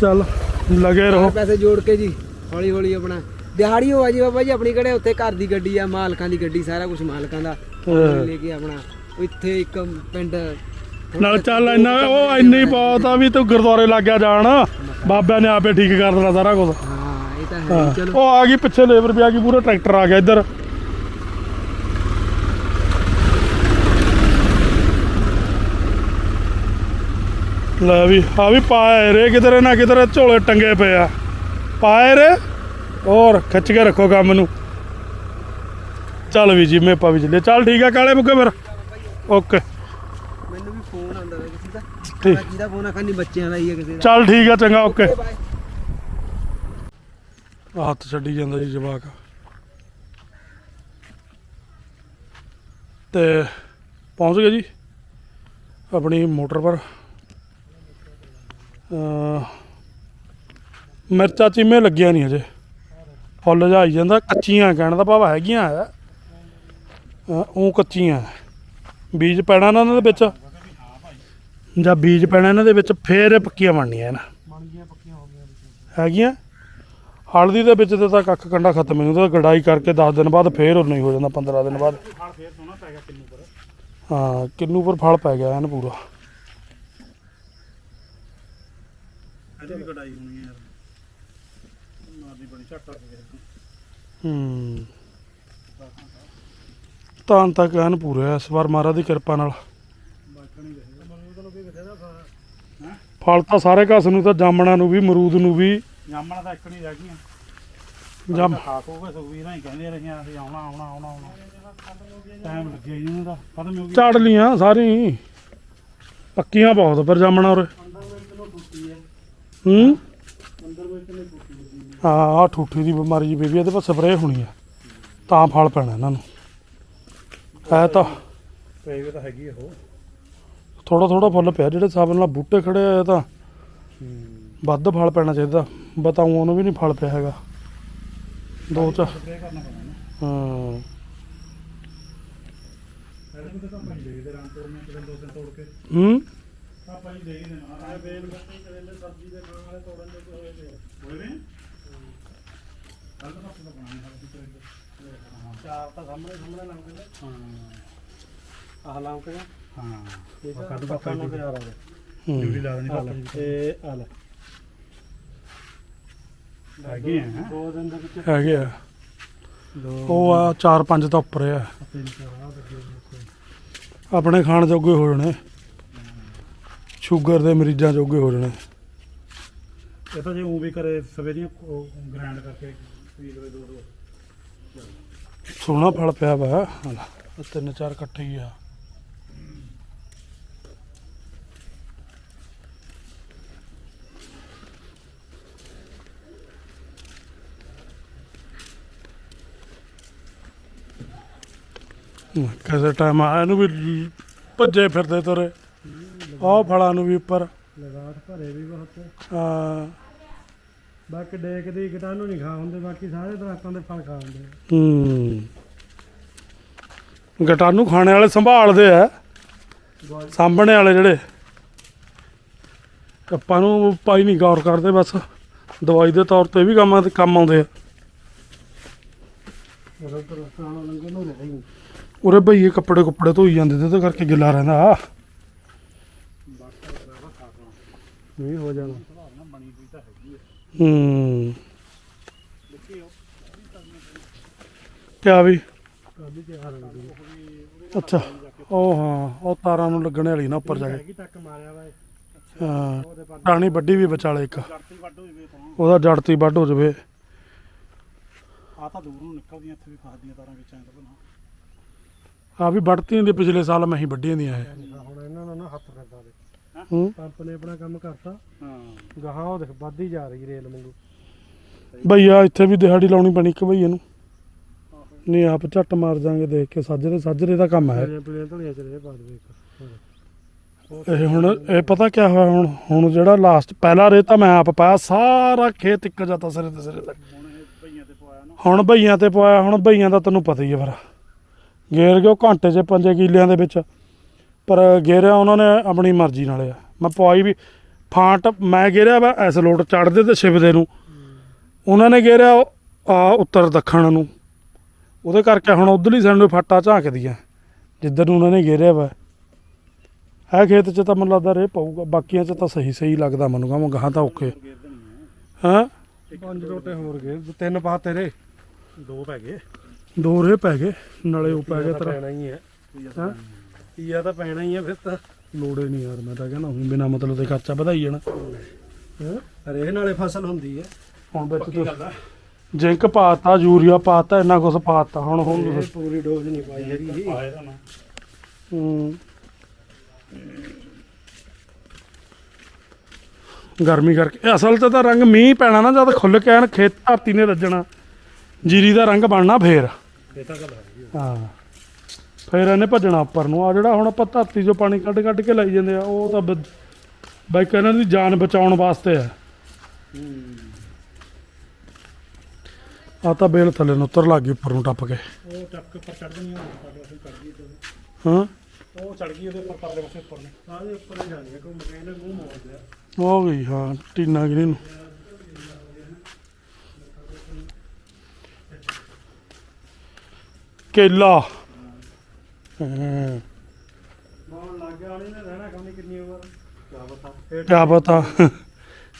ਚੱਲ ਲਗੇ ਰਹੋ। ਪੈਸੇ ਜੋੜ ਕੇ ਜੀ ਹੌਲੀ ਹੌਲੀ ਆਪਣਾ ਦਿਹਾੜੀ ਹੋਆ ਜੀ ਬਾਬਾ ਜੀ ਆਪਣੀ ਕਿਹੜੇ ਉੱਥੇ ਘਰ ਦੀ ਗੱਡੀ ਆ ਮਾਲਕਾਂ ਦੀ ਗੱਡੀ ਸਾਰਾ ਕੁਝ ਮਾਲਕਾਂ ਦਾ। ਹਾਂ। ਲੈ ਕੇ ਆਪਣਾ ਇੱਥੇ ਇੱਕ ਪਿੰਡ ਨਾਲ ਚੱਲ ਇੰਨਾ ਉਹ ਇੰਨੀ ਬਹੁਤ ਆ ਵੀ ਤੂੰ ਗੁਰਦੁਆਰੇ ਲੱਗ ਗਿਆ ਜਾਣ। ਬਾਬਿਆਂ ਨੇ ਆਪੇ ਠੀਕ ਕਰ ਦੇਣਾ ਸਾਰਾ ਕੁਝ ਹਾਂ ਇਹ ਤਾਂ ਹੈ ਜੀ, ਚਲੋ। ਉਹ ਆ ਗਈ ਪਿੱਛੇ ਲੇਬਰ ਵੀ ਆ ਗਈ ਪੂਰਾ ਟਰੈਕਟਰ ਆ ਗਿਆ ਇੱਧਰ। ਲੈ ਵੀ ਆ ਵੀ ਪਾਏ ਰੇ ਕਿਧਰੇ ਨਾ ਕਿਧਰੇ ਝੋਲੇ ਟੰਗੇ ਪਏ ਆ। ਪਾਏ ਰੇ? ਹੋਰ ਖਿੱਚ ਕੇ ਰੱਖੋ ਕੰਮ ਨੂੰ। ਚੱਲ ਵੀ ਜੀ ਮੇਪਾ ਵੀ ਚੱਲੇ ਚੱਲ ਠੀਕ ਆ ਕਾਲੇ ਮੁੱਕੇ ਫਿਰ। ਓਕੇ। ਮੈਨੂੰ ਵੀ ਫੋਨ ਆਉਂਦਾ ਹੈ ਕਿਸੇ ਦਾ। ਠੀਕ। ਪਤਾ ਕਿਹਦਾ ਫੋਨ ਆ ਖਾਨੀ ਬੱਚਿਆਂ ਦਾ ਹੀ ਹੈ ਕਿਸੇ ਦਾ। ਚੱਲ ਠੀਕ ਆ ਚੰਗਾ ਓਕੇ। ਹੱਥ ਛੱਡੀ ਜਾਂਦਾ ਜੀ ਜਵਾਕ। ਤੇ ਪਹੁੰਚ ਗਏ ਜੀ ਆਪਣੀ ਮੋਟਰ ਪਰ। ਮਿਰਚਾਂ ਚੀਮੇ ਲੱਗੀਆਂ ਨਹੀਂ ਹਜੇ। ਫੁੱਲ ਜਾ ਆਈ ਜਾਂਦਾ, ਕੱਚੀਆਂ ਕਹਿਣ ਦਾ ਭਾਵ ਹੈਗੀਆਂ ਆ। ਉਹ ਕੱਚੀਆਂ। ਬੀਜ ਪੈਣਾ ਨਾ ਇਹਨਾਂ ਦੇ ਵਿੱਚ। ਜਾਂ ਬੀਜ ਪੈਣਾ ਇਹਨਾਂ ਦੇ ਵਿੱਚ, ਫੇਰ ਪੱਕੀਆਂ ਬਣਨੀਆਂ ਇਹਨਾਂ। ਹੈਗੀਆਂ? ਹਲਦੀ ਦੇ ਵਿੱਚ ਤੇ ਤਾਂ ਕੱਖ ਕੰਡਾ ਖਤਮ ਨਹੀਂ ਹੁੰਦਾ, ਗੜਾਈ ਕਰਕੇ 10 ਦਿਨ ਬਾਅਦ ਫੇਰ ਉਹ ਨਹੀਂ ਹੋ ਜਾਂਦਾ 15 ਦਿਨ ਬਾਅਦ। ਹਾਂ, ਕਿੰਨੂ ਪਰ ਫਲ ਪੈ ਗਿਆ ਐਨ ਪੂਰਾ। ਇਹਦੀ ਵੀ ਹੋਣੀ ਯਾਰ। ਮਾਰਦੀ ਬਣੀ ਝੱਟ ਹੂੰ। ਤਾਂ ਤੱਕ ਐਨ ਪੂਰੇ ਇਸ ਵਾਰ ਮਹਾਰਾਜ ਦੀ ਕਿਰਪਾ ਨਾਲ। ਫਲ ਤਾਂ ਸਾਰੇ ਘਸ ਨੂੰ ਤਾਂ ਜਾਮਣਾ ਨੂੰ ਵੀ ਅਮਰੂਦ ਨੂੰ ਵੀ। ਜਾਮਣਾ ਤਾਂ ਇੱਕ ਨਹੀਂ ਰਹਿ ਗਈਆਂ। ਜਮ ਖਾਕ ਹੋ ਗਏ ਸੁਖਵੀਰਾਂ ਹੀ ਕਹਿੰਦੇ ਰਹੀਆਂ ਅਸੀਂ ਆਉਣਾ ਆਉਣਾ ਆਉਣਾ ਆਉਣਾ। ਟਾਈਮ ਲੱਗਿਆ ਜੀ ਉਹਨਾਂ ਦਾ ਖਤਮ ਹੋ ਗਈ। ਝਾੜ ਲੀਆਂ ਸਾਰੀ ਪੱਕੀਆਂ ਬਹੁਤ ਪਰ ਜਾਮਣਾ ਉਰੇ। ਹੂੰ। ਹਾਂ? ਆ ਠੂਠੀ ਦੀ ਬਿਮਾਰੀ ਜੀ ਬੇਬੀ ਇਹਦੇ ਪਰ ਸਪਰੇਅ ਹੋਣੀ ਆ। ਤਾਂ ਫਲ ਪੈਣਾ ਇਹਨਾਂ ਨੂੰ। ਹੈ ਤਾਂ ਪੇਵੇ ਤਾਂ ਹੈਗੀ ਆ ਉਹ। ਥੋੜਾ ਥੋੜਾ ਫੁੱਲ ਪਿਆ ਜਿਹੜੇ ਹਿਸਾਬ ਨਾਲ ਬੂਟੇ ਖੜੇ ਆ ਇਹ ਤਾਂ ਵੱਧ ਫਲ ਪੈਣਾ ਚਾਹੀਦਾ। ਬਤਾਉਂ ਉਹਨੂੰ ਵੀ ਨਹੀਂ ਫਲ ਪਿਆ ਹੈਗਾ। ਦੋ ਚ ਸਪਰੇ ਕਰਨਾ ਪੈਣਾ ਨਾ। ਹਾਂ। ਨੇ ਹੂੰ ਆਪਾਂ ਹੀ ਦੇ ਹੀ? ਦੇਣਾ ਆ। ਬੇਲ ਗੱਤੀ ਕਰੇਲੇ ਸਬਜ਼ੀ ਦੇ ਖਾਣ ਵਾਲੇ ਤੋੜਨ ਦੇ ਹੋਏ ਤੇ। ਹੋਏ ਨੇ ਕੱਲ ਤਾਂ ਆਪਾਂ ਬਣਾਏ ਹਰ ਕਿਤੇ ਚਾਰ ਤਾਂ ਸਾਹਮਣੇ ਸਾਹਮਣੇ ਲਾਉਂਦੇ ਨੇ ਹਾਂ ਆਹ ਲਾਉਂਦੇ ਨੇ ਹਾਂ ਕੱਢ ਪੱਕਾ ਨੂੰ ਆ ਹੂੰ। ਡਿਊਟੀ ਲਾ ਦੇਣੀ ਕੱਲ ਤੇ ਆ ਲੈ। ਹੈਗੀ ਹੈ ਦੋ ਦਿਨ ਦੇ ਵਿੱਚ ਹੈਗੇ ਆ। ਦੋ ਉਹ ਆ ਚਾਰ ਪੰਜ ਤਾਂ ਉੱਪਰ ਆ। ਆਪਣੇ ਖਾਣ ਜੋਗੇ ਹੋ ਜਾਣੇ। ਸ਼ੂਗਰ ਦੇ ਮਰੀਜ਼ਾਂ ਜੋਗੇ ਹੋ ਜਾਣੇ। ਇਹ ਤਾਂ ਜੇ ਉਹ ਵੀ ਕਰੇ ਸਵੇਰੀਆਂ ਗ੍ਰਾਈਂਡ ਕਰਕੇ ਪੀ ਲਵੇ ਦੋ ਦੋ। ਸੋਹਣਾ ਫਲ ਪਿਆ ਵਾ। ਆਹ ਲੈ, ਆਹ ਤਿੰਨ ਚਾਰ ਇਕੱਠੇ ਹੀ ਆ। ਕਿਸੇ ਟਾਈਮ ਆ ਇਹਨੂੰ ਵੀ ਲ- ਭੱਜੇ ਫਿਰਦੇ ਤੁਰੇ। ਆਹ ਫਲਾਂ ਨੂੰ ਵੀ ਉੱਪਰ। ਲਗਾਟ ਭਰੇ ਵੀ ਬਹੁਤ। ਹਾਂ। ਬਾਕੀ ਡੇਕ ਦੀ ਨੂੰ ਨਹੀਂ ਖਾ ਹੁੰਦੇ ਬਾਕੀ ਸਾਰੇ ਦਰਖਤਾਂ ਦੇ ਫਲ ਖਾ ਹੁੰਦੇ ਹੂੰ। ਗਟਾਨੂੰ ਖਾਣੇ ਵਾਲੇ ਸੰਭਾਲਦੇ ਆ ਸਾਂਭਣੇ ਵਾਲੇ ਜਿਹੜੇ। ਆਪਾਂ ਨੂੰ ਪਾਈ ਨਹੀਂ ਗੌਰ ਕਰਦੇ ਬਸ ਦਵਾਈ ਦੇ ਤੌਰ ਤੇ ਵੀ ਕੰਮ ਕੰਮ ਆਉਂਦੇ ਆ। ਜਦੋਂ ਦਰਖਤਾਂ ਨੂੰ ਲੰਘੇ ਨੂੰ ਰਹੀ ਉਰੇ ਭਈਏ ਕੱਪੜੇ ਕੁੱਪੜੇ ਧੋਈ ਜਾਂਦੇ ਤੇ ਉਹਦੇ ਕਰਕੇ ਗਿੱਲਾ ਰਹਿੰਦਾ। ਵੀ ਹੋ ਜਾਣਾ। ਹੂੰ। ਕਿਆ ਵੀ? ਅੱਛਾ। ਉਹ ਹਾਂ ਉਹ ਤਾਰਾਂ ਨੂੰ ਲੱਗਣੇ ਵਾਲੀ ਨਾ ਉੱਪਰ ਜਾ ਕੇ। ਹਾਂ। ਟਾਣੀ ਵੱਡੀ ਵੀ ਵਿਚਾਲੇ ਇੱਕ। ਉਹਦਾ ਜੜ ਤੀ ਵੱਢ ਹੋ ਜਵੇ। ਆ ਤਾਂ ਦੂਰ ਨੂੰ ਨਿਕਲਦੀਆਂ ਇੱਥੇ ਵੀ ਫਸਦੀਆਂ ਤਾਰਾਂ ਵਿੱਚ ਐਂ ਤਾਂ ਬਣਾ ਆ ਵੀ ਵੱਢਤੀਆਂ ਦੀ ਪਿਛਲੇ ਸਾਲ ਮੈਂ ਹੀ ਵੱਢੀਆਂ ਦੀਆਂ ਇਹ। ਹੁਣ ਇਹਨਾਂ ਨੂੰ ਨਾ ਹੱਥ ਫਿਰਦਾ ਦੇ ਹੂੰ। ਪੰਪ ਨੇ ਆਪਣਾ ਕੰਮ ਕਰਤਾ। ਹਾਂ। ਗਾਹਾਂ ਉਹ ਦੇਖ ਵੱਧਦੀ ਜਾ ਰਹੀ ਰੇਲ ਵਾਂਗੂ ਭਈਆ ਇੱਥੇ ਵੀ ਦਿਹਾੜੀ ਲਾਉਣੀ ਪੈਣੀ ਇੱਕ ਭਈਏ ਨੂੰ ਨਹੀਂ ਆਪ ਝੱਟ ਮਾਰ ਜਾਾਂਗੇ ਦੇਖ ਕੇ ਸਾਜਰੇ ਸਾਜਰੇ ਦਾ ਕੰਮ ਹੈ। ਪੀਲੀਆਂ ਪੀਲੀਆਂ ਧਲੀਆਂ ਚ ਰਹੇ ਪਾ ਦੇ ਇੱਕ ਇਹ ਹੁਣ ਇਹ ਪਤਾ ਕਿਆ ਹੋਇਆ ਹੁਣ? ਹੁਣ ਜਿਹੜਾ ਲਾਸਟ ਪਹਿਲਾ ਰੇ ਤਾਂ ਮੈਂ ਆਪ ਪਾਇਆ ਸਾਰਾ ਖੇਤ ਇੱਕ ਜਾਂਦਾ ਸਿਰੇ ਤੇ ਸਿਰੇ ਤੱਕ। ਹੁਣ ਭਈਆਂ ਤੇ ਪਵਾਇਆ ਹੁਣ ਭਈਆਂ ਦਾ ਤੈਨੂੰ ਪਤਾ ਹੀ ਹੈ ਫਿਰ। ਗੇਰ ਗਏ ਉਹ ਘੰਟੇ 'ਚ ਪੰਜੇ ਕਿੱਲਿਆਂ ਦੇ ਵਿੱਚ। ਪਰ ਗੇਰਿਆ ਉਹਨਾਂ ਨੇ ਆਪਣੀ ਮਰਜ਼ੀ ਨਾਲ ਆ। ਮੈਂ ਪਵਾਈ ਵੀ ਫਾਂਟ ਮੈਂ ਗੇਰਿਆ ਵਾ ਐਸ ਲੋਟ ਚੜਦੇ ਤੇ ਛਿਪਦੇ ਨੂੰ। ਉਹਨਾਂ ਨੇ ਗੇਰਿਆ ਆ ਉੱਤਰ ਦੱਖਣ ਨੂੰ। ਉਹਦੇ ਕਰਕੇ ਹੁਣ ਉਧਰਲੀ ਸਾਈਡ ਨੂੰ ਫਾਟਾ ਝਾਂਕਦੀ ਆ ਜਿੱਧਰ ਨੂੰ ਉਹਨਾਂ ਨੇ ਗੇਰਿਆ ਵਾ। ਹੈ ਖੇਤ 'ਚ ਤਾਂ ਮੈਨੂੰ ਲੱਗਦਾ ਰੇ ਪਊਗਾ ਬਾਕੀਆਂ 'ਚ ਤਾਂ ਸਹੀ ਸਹੀ ਲੱਗਦਾ ਮੈਨੂੰ ਕਹਾਂ ਗਾਹਾਂ ਤਾਂ ਔਖੇ। ਹਾਂ? ਪੰਜ ਟੋਟੇ ਹੋਰ ਗਏ ਤਿੰਨ ਪਾ ਤੇਰੇ। ਦੋ ਪੈ ਗਏ। ਦੋ ਰੇ ਪੈ ਗਏ ਨਾਲੇ ਉਹ ਪੈ ਗਿਆ ਤੇਰਾ। ਹੈ ਹਾਂ। ਪੀਆ ਤਾਂ ਪੈਣਾ ਹੀ ਹੈ ਫਿਰ ਤਾਂ ਲੋੜੇ ਨਹੀਂ ਯਾਰ ਮੈਂ ਤਾਂ ਕਹਿੰਦਾ ਹੁਣ ਬਿਨਾ ਮਤਲਬ ਦੇ ਖਰਚਾ ਵਧਾਈ ਜਾਣਾ। ਰੇਹ ਨਾਲੇ ਫਸਲ ਹੁੰਦੀ ਹੈ। ਹੁਣ ਵਿੱਚ ਤੂੰ ਜਿੰਕ ਪਾਤਾ ਯੂਰੀਆ ਪਾਤਾ ਇੰਨਾ ਕੁਝ ਪਾਤਾ ਹੁਣ ਹੁਣ ਇਹ ਪੂਰੀ ਡੋਜ਼ ਨਹੀਂ ਪਾਈ ਹੈਗੀ। ਤਾਂ ਨਾ ਹੂੰ। ਗਰਮੀ ਕਰਕੇ। ਇਹ ਅਸਲ 'ਚ ਤਾਂ ਰੰਗ ਮੀਂਹ ਪੈਣਾ ਨਾ ਜਦ ਖੁੱਲ ਕੇ ਐਨ ਖੇਤ ਧਰਤੀ ਨੇ ਰੱਜਣਾ। ਜੀਰੀ ਦਾ ਰੰਗ ਬਣਨਾ ਫੇਰ। ਇਹ ਤਾਂ ਗੱਲ ਹੈ ਹਾਂ। ਫੇਰ ਇਹਨੇ ਭੱਜਣਾ ਉੱਪਰ ਨੂੰ। ਆ ਜਿਹੜਾ ਹੁਣ ਆਪਾਂ ਧਰਤੀ 'ਚੋਂ ਪਾਣੀ ਕੱਢ ਕੱਢ ਕੇ ਲਾਈ ਜਾਂਦੇ ਆ ਉਹ ਤਾਂ ਬਾਈ ਇਹਨਾਂ ਦੀ ਜਾਨ ਬਚਾਉਣ ਵਾਸਤੇ ਆ। ਆ ਤਾਂ ਬੇਲ ਥੱਲੇ ਨੂੰ ਉਤਰ ਲੱਗ ਗਈ ਉੱਪਰ ਨੂੰ ਟੱਪ ਕੇ। ਉਹ ਉੱਪਰ ਚੜ ਚੜ ਗਈ ਹਾਂ? ਉਹ ਚੜ ਗਈ ਉਹਦੇ ਉੱਪਰ ਪਰਲੇ ਪਾਸੇ ਉੱਪਰ ਨੂੰ। ਸਾਰੇ ਉੱਪਰ ਹੀ ਜਾਣੀ ਹੈ ਘੁੰਮ ਕੇ ਇਹਨੇ ਮੂੰਹ ਮੋੜਦੇ ਆ ਉਹ ਗਈ ਹਾਂ ਟੀਨਾ ਗਿਰੀ ਨੂੰ। ਕੇਲਾ। ਹਾਂ। ਮੌਣ ਲੱਗ ਗਿਆ ਉਹਨੇ ਰਹਿਣਾ ਕੰਮ ਕਿੰਨੀ ਉਮਰ? ਕਿਆ ਪਤਾ। ਕਿਆ ਪਤਾ।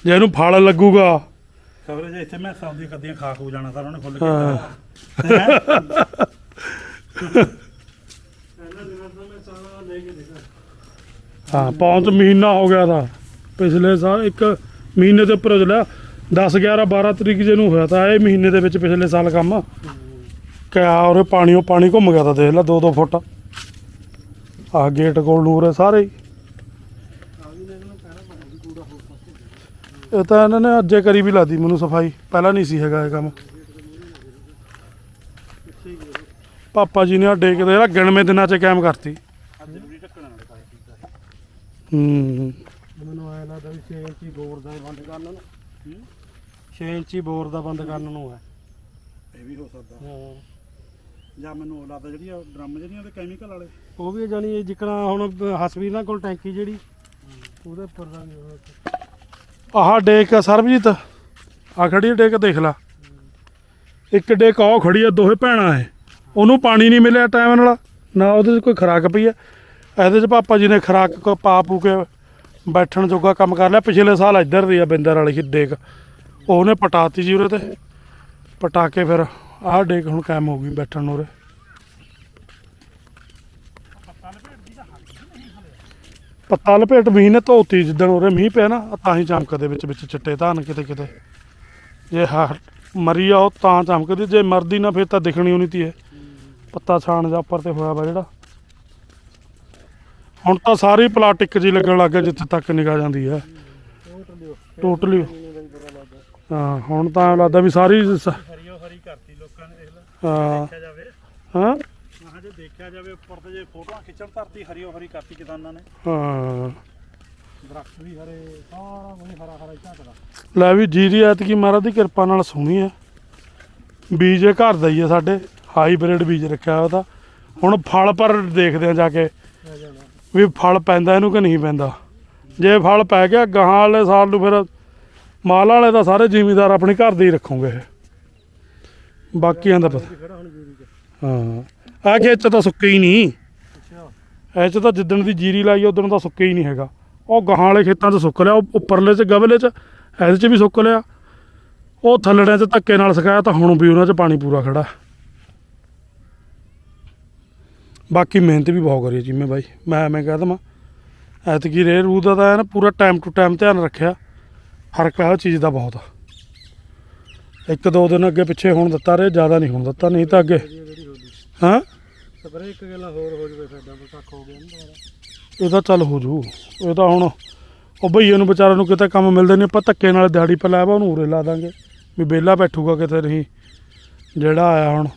ਜੇ ਇਹਨੂੰ ਫਲ ਲੱਗੂਗਾ। ਖਬਰ ਜੇ ਇੱਥੇ ਮੈਂ ਸੌਂਦੀ ਕਦੀਆਂ ਖਾ ਖੂ ਜਾਣਾ ਤਾਂ ਉਹਨੇ ਖੁੱਲ ਹਾਂ। ਕੇ ਹੈਂ? ਇਹਨਾਂ ਦਿਨਾਂ ਤੋਂ ਮੈਂ ਸਾਰਾ ਲੈ ਕੇ ਦੇਖਾਂ ਹਾਂ ਪੌਂਚ ਮਹੀਨਾ ਹੋ ਗਿਆ ਦਾ ਪਿਛਲੇ ਸਾਲ ਇੱਕ ਮਹੀਨੇ ਦੇ ਉੱਪਰ ਚਲਿਆ। 10 11 12 ਤਰੀਕ ਜਿਹਨੂੰ ਹੋਇਆ ਤਾਂ ਇਹ ਮਹੀਨੇ ਦੇ ਵਿੱਚ ਪਿਛਲੇ ਸਾਲ ਕੰਮ। ਕਿਆ ਉਰੇ ਪਾਣੀਓ ਪਾਣੀ ਘੁੰਮ ਗਿਆ ਤਾਂ ਦੇਖ ਲੈ 2-2 ਫੁੱਟ। ਆਹ ਗੇਟ ਕੋਲ ਨੂੰ ਉਰੇ ਸਾਰੇ ਹੀ। ਇਹ ਤਾਂ ਇਹਨਾਂ ਨੇ ਅੱਜੇ ਕਰੀ ਵੀ ਲਾਦੀ ਮੈਨੂੰ ਸਫ਼ਾਈ। ਪਹਿਲਾਂ ਨਹੀਂ ਸੀ ਹੈਗਾ ਇਹ ਕੰਮ। ਪਾਪਾ ਜੀ ਨੇ ਆ ਡੇਕ ਦੇ ਗਿਣਵੇਂ ਦਿਨਾਂ 'ਚ ਕਾਇਮ ਕਰਤੀ। ਹੂੰ। ਮੈਨੂੰ ਐ ਲੱਗਦਾ ਵੀ 6 ਇੰਚੀ ਬੋਰ ਦਾ ਹੀ ਬੰਦ ਕਰਨ ਨੂੰ। 6 ਇੰਚੀ ਬੋਰ ਦਾ ਬੰਦ ਕਰਨ ਨੂੰ ਹੈ। ਇਹ ਵੀ ਹੋ ਸਕਦਾ। ਹਾਂ। ਜਾਂ ਮੈਨੂੰ ਉਹ ਲੱਗਦਾ ਜਿਹੜੀਆਂ ਡਰਮ ਜਿਹੜੀਆਂ ਉਹਦੇ ਕੈਮੀਕਲ ਵਾਲੇ। ਉਹ ਵੀ ਜਾਨੀ ਇਹ ਜਿਕਣਾ ਹੁਣ ਹਸਵੀਰਾਂ ਕੋਲ ਟੈਂਕੀ ਜਿਹੜੀ, ਉਹਦੇ ਉੱਪਰ ਦਾ ਵੀ ਉਹ ਆਹ, ਡੇਕ ਆ ਸਰਬਜੀਤ। ਆ ਖੜੀ ਡੇਕ, ਦੇਖ ਲਾ। ਇੱਕ ਡੇਕ ਆਹ ਖੜੀ ਆ, ਦੋਹੇ ਭੈਣਾਂ ਐ ਉਹਨੂੰ ਪਾਣੀ ਨਹੀਂ ਮਿਲਿਆ ਟਾਈਮ ਨਾਲ, ਨਾ ਉਹਦੇ 'ਚ ਕੋਈ ਖਰਾਕ ਪਈ ਐ ਇਹਦੇ 'ਚ ਪਾਪਾ ਜੀ ਨੇ ਖਰਾਕ ਕ- ਪਾ ਪੂ ਕੇ ਬੈਠਣ ਜੋਗਾ ਕੰਮ ਕਰ ਲਿਆ। ਪਿਛਲੇ ਸਾਲ ਇੱਧਰ ਦੀ ਆ, ਬਿੰਦਰ ਵਾਲੀ ਸੀ ਡੇਕ। ਉਹਨੇ ਪਟਾਤੀ ਜੀ ਉਰੇ ਤੇ। ਪਟਾ ਕੇ ਫਿਰ ਆਹ ਡੇਕ ਹੁਣ ਕਾਇਮ ਹੋ ਗਈ ਬੈਠਣ ਨੂੰ ਉਰੇ। ਪੱਤਾ ਲਪੇਟ ਮੀਂਹ ਨੇ ਧੋਤੀ ਜਿੱਦਣ ਉਰੇ ਮੀਂਹ ਪਿਆ ਨਾ ਤਾਂ ਹੀ ਚਮਕਦੇ ਵਿੱਚ ਵਿੱਚ ਚਿੱਟੇ ਧਾਨ ਕਿਤੇ ਕਿਤੇ। ਜੇ ਹ ਮਰੀ ਆ ਉਹ ਤਾਂ ਚਮਕਦੀ ਜੇ ਮਰਦੀ ਨਾ ਫਿਰ ਤਾਂ ਦਿਖਣੀ ਹੋਣੀ ਤੀ ਇਹ ਪੱਤਾ ਛਾਣ ਜਾ ਉੱਪਰ ਤੇ ਹੋਇਆ ਵਾ ਜਿਹੜਾ। ਹੁਣ ਤਾਂ ਸਾਰੀ ਪਲਾਸਟਿਕ ਜੀ ਲੱਗਣ ਲੱਗ ਗਿਆ ਜਿੱਥੇ ਤੱਕ ਨਿਗਾਹ ਜਾਂਦੀ ਹੈ। ਟੋਟਲੀ ਹਾਂ ਹੁਣ ਤਾਂ ਲੱਗਦਾ ਵੀ ਸਾਰੀ ਹਰੀ ਕਰਤੀ ਲੋਕਾਂ ਨੇ ਦੇਖ ਲੈ। ਹਾਂ। ਹਾਂ। ਦੇਖਿਆ ਜਾਵੇ ਉੱਪਰ ਤੇ ਜੇ ਫੋਟੋਆਂ ਖਿੱਚਣ ਧਰਤੀ ਹਰੀਓ ਹਰੀ ਕਰਤੀ ਕਿਸਾਨਾਂ ਨੇ। ਹਾਂ। ਦਰਖਤ ਵੀ ਹਰੇ ਸਾਰਾ ਕੁਝ ਹਰਾ ਹਰਾ ਹੀ ਝਾਕਦਾ। ਲੈ ਵੀ ਜੀਰੀ ਐਤਕੀ ਮਹਾਰਾਜ ਦੀ ਕਿਰਪਾ ਨਾਲ ਸੋਹਣੀ ਹੈ ਬੀਜ ਇਹ ਘਰ ਦਾ ਹੀ ਹੈ ਸਾਡੇ ਹਾਈਬ੍ਰਿਡ ਬੀਜ ਰੱਖਿਆ ਉਹਦਾ ਹੁਣ ਫਲ ਪਰ ਦੇਖਦੇ ਆ ਜਾ ਕੇ ਵੀ ਫਲ ਪੈਂਦਾ ਇਹਨੂੰ ਕਿ ਨਹੀਂ ਪੈਂਦਾ। ਜੇ ਫਲ ਪੈ ਗਿਆ ਗਾਹਾਂ ਵਾਲੇ ਸਾਲ ਨੂੰ ਫਿਰ ਮਾਲ ਵਾਲੇ ਤਾਂ ਸਾਰੇ ਜ਼ਿਮੀਦਾਰ ਆਪਣੇ ਘਰ ਦੇ ਹੀ ਰੱਖੋਗੇ ਬਾਕੀਆਂ ਦਾ ਪਤਾ। ਹਾਂ। ਆ ਖੇਤ 'ਚ ਤਾਂ ਸੁੱਕੇ ਹੀ ਨਹੀਂ। ਇਹ 'ਚ ਤਾਂ ਜਿੱਦਣ ਦੀ ਜੀਰੀ ਲਾਈ ਉਦੋਂ ਤਾਂ ਸੁੱਕੇ ਹੀ ਨਹੀਂ ਹੈਗਾ। ਉਹ ਗਾਹਾਂ ਵਾਲੇ ਖੇਤਾਂ 'ਚ ਸੁੱਕ ਲਿਆ ਉਹ ਉੱਪਰਲੇ 'ਚ ਗਵਲੇ 'ਚ ਇਹਦੇ 'ਚ ਵੀ ਸੁੱਕ ਲਿਆ। ਉਹ ਥੱਲੜਿਆਂ 'ਚ ਧੱਕੇ ਨਾਲ ਸੁਕਾਇਆ ਤਾਂ ਹੁਣ ਵੀ ਉਹਨਾਂ 'ਚ ਪਾਣੀ ਪੂਰਾ ਖੜਾ। ਬਾਕੀ ਮਿਹਨਤ ਵੀ ਬਹੁਤ ਕਰੀ ਜਿਵੇਂ ਬਾਈ। ਮੈਂ ਮੈਂ ਕਹਿ ਦਵਾਂ ਐਤਕੀ ਰੇ ਰੂ ਦਾ ਤਾਂ ਐਨ ਪੂਰਾ ਟਾਈਮ ਟੂ ਟਾਈਮ ਧਿਆਨ ਰੱਖਿਆ। ਫ਼ਰਕ ਆ ਉਹ ਚੀਜ਼ ਦਾ ਬਹੁਤ। ਇੱਕ ਦੋ ਦਿਨ ਅੱਗੇ ਪਿੱਛੇ ਹੋਣ ਦਿੱਤਾ ਰੇ ਜ਼ਿਆਦਾ ਨਹੀਂ ਹੋਣ ਦਿੱਤਾ ਨਹੀਂ ਤਾਂ ਅੱਗੇ। ਹਾਂ? ਸਪਰੇ ਇੱਕ ਗੱਲਾਂ ਹੋਰ ਹੋ ਜਵੇ ਸਾਡਾ ਬਸਾਖ ਹੋ ਗਿਆ ਨਾ ਦੁਬਾਰਾ। ਇਹ ਤਾਂ ਚੱਲ ਹੋ ਜੂ। ਇਹ ਤਾਂ ਹੁਣ ਉਹ ਭਈਏ ਨੂੰ ਵਿਚਾਰਾ ਨੂੰ ਕਿਤੇ ਕੰਮ ਮਿਲਦੇ ਨਹੀਂ ਆਪਾਂ ਧੱਕੇ ਨਾਲ ਦਿਹਾੜੀ ਪਾ ਲਾਇਆ ਵਾ ਉਹਨੂੰ ਉਰੇ ਲਾ ਦਾਂਗੇ। ਵੀ ਵਿਹਲਾ ਬੈਠੂਗਾ ਕਿਤੇ ਨਹੀਂ ਜਿਹੜਾ ਆਇਆ ਹੁਣ।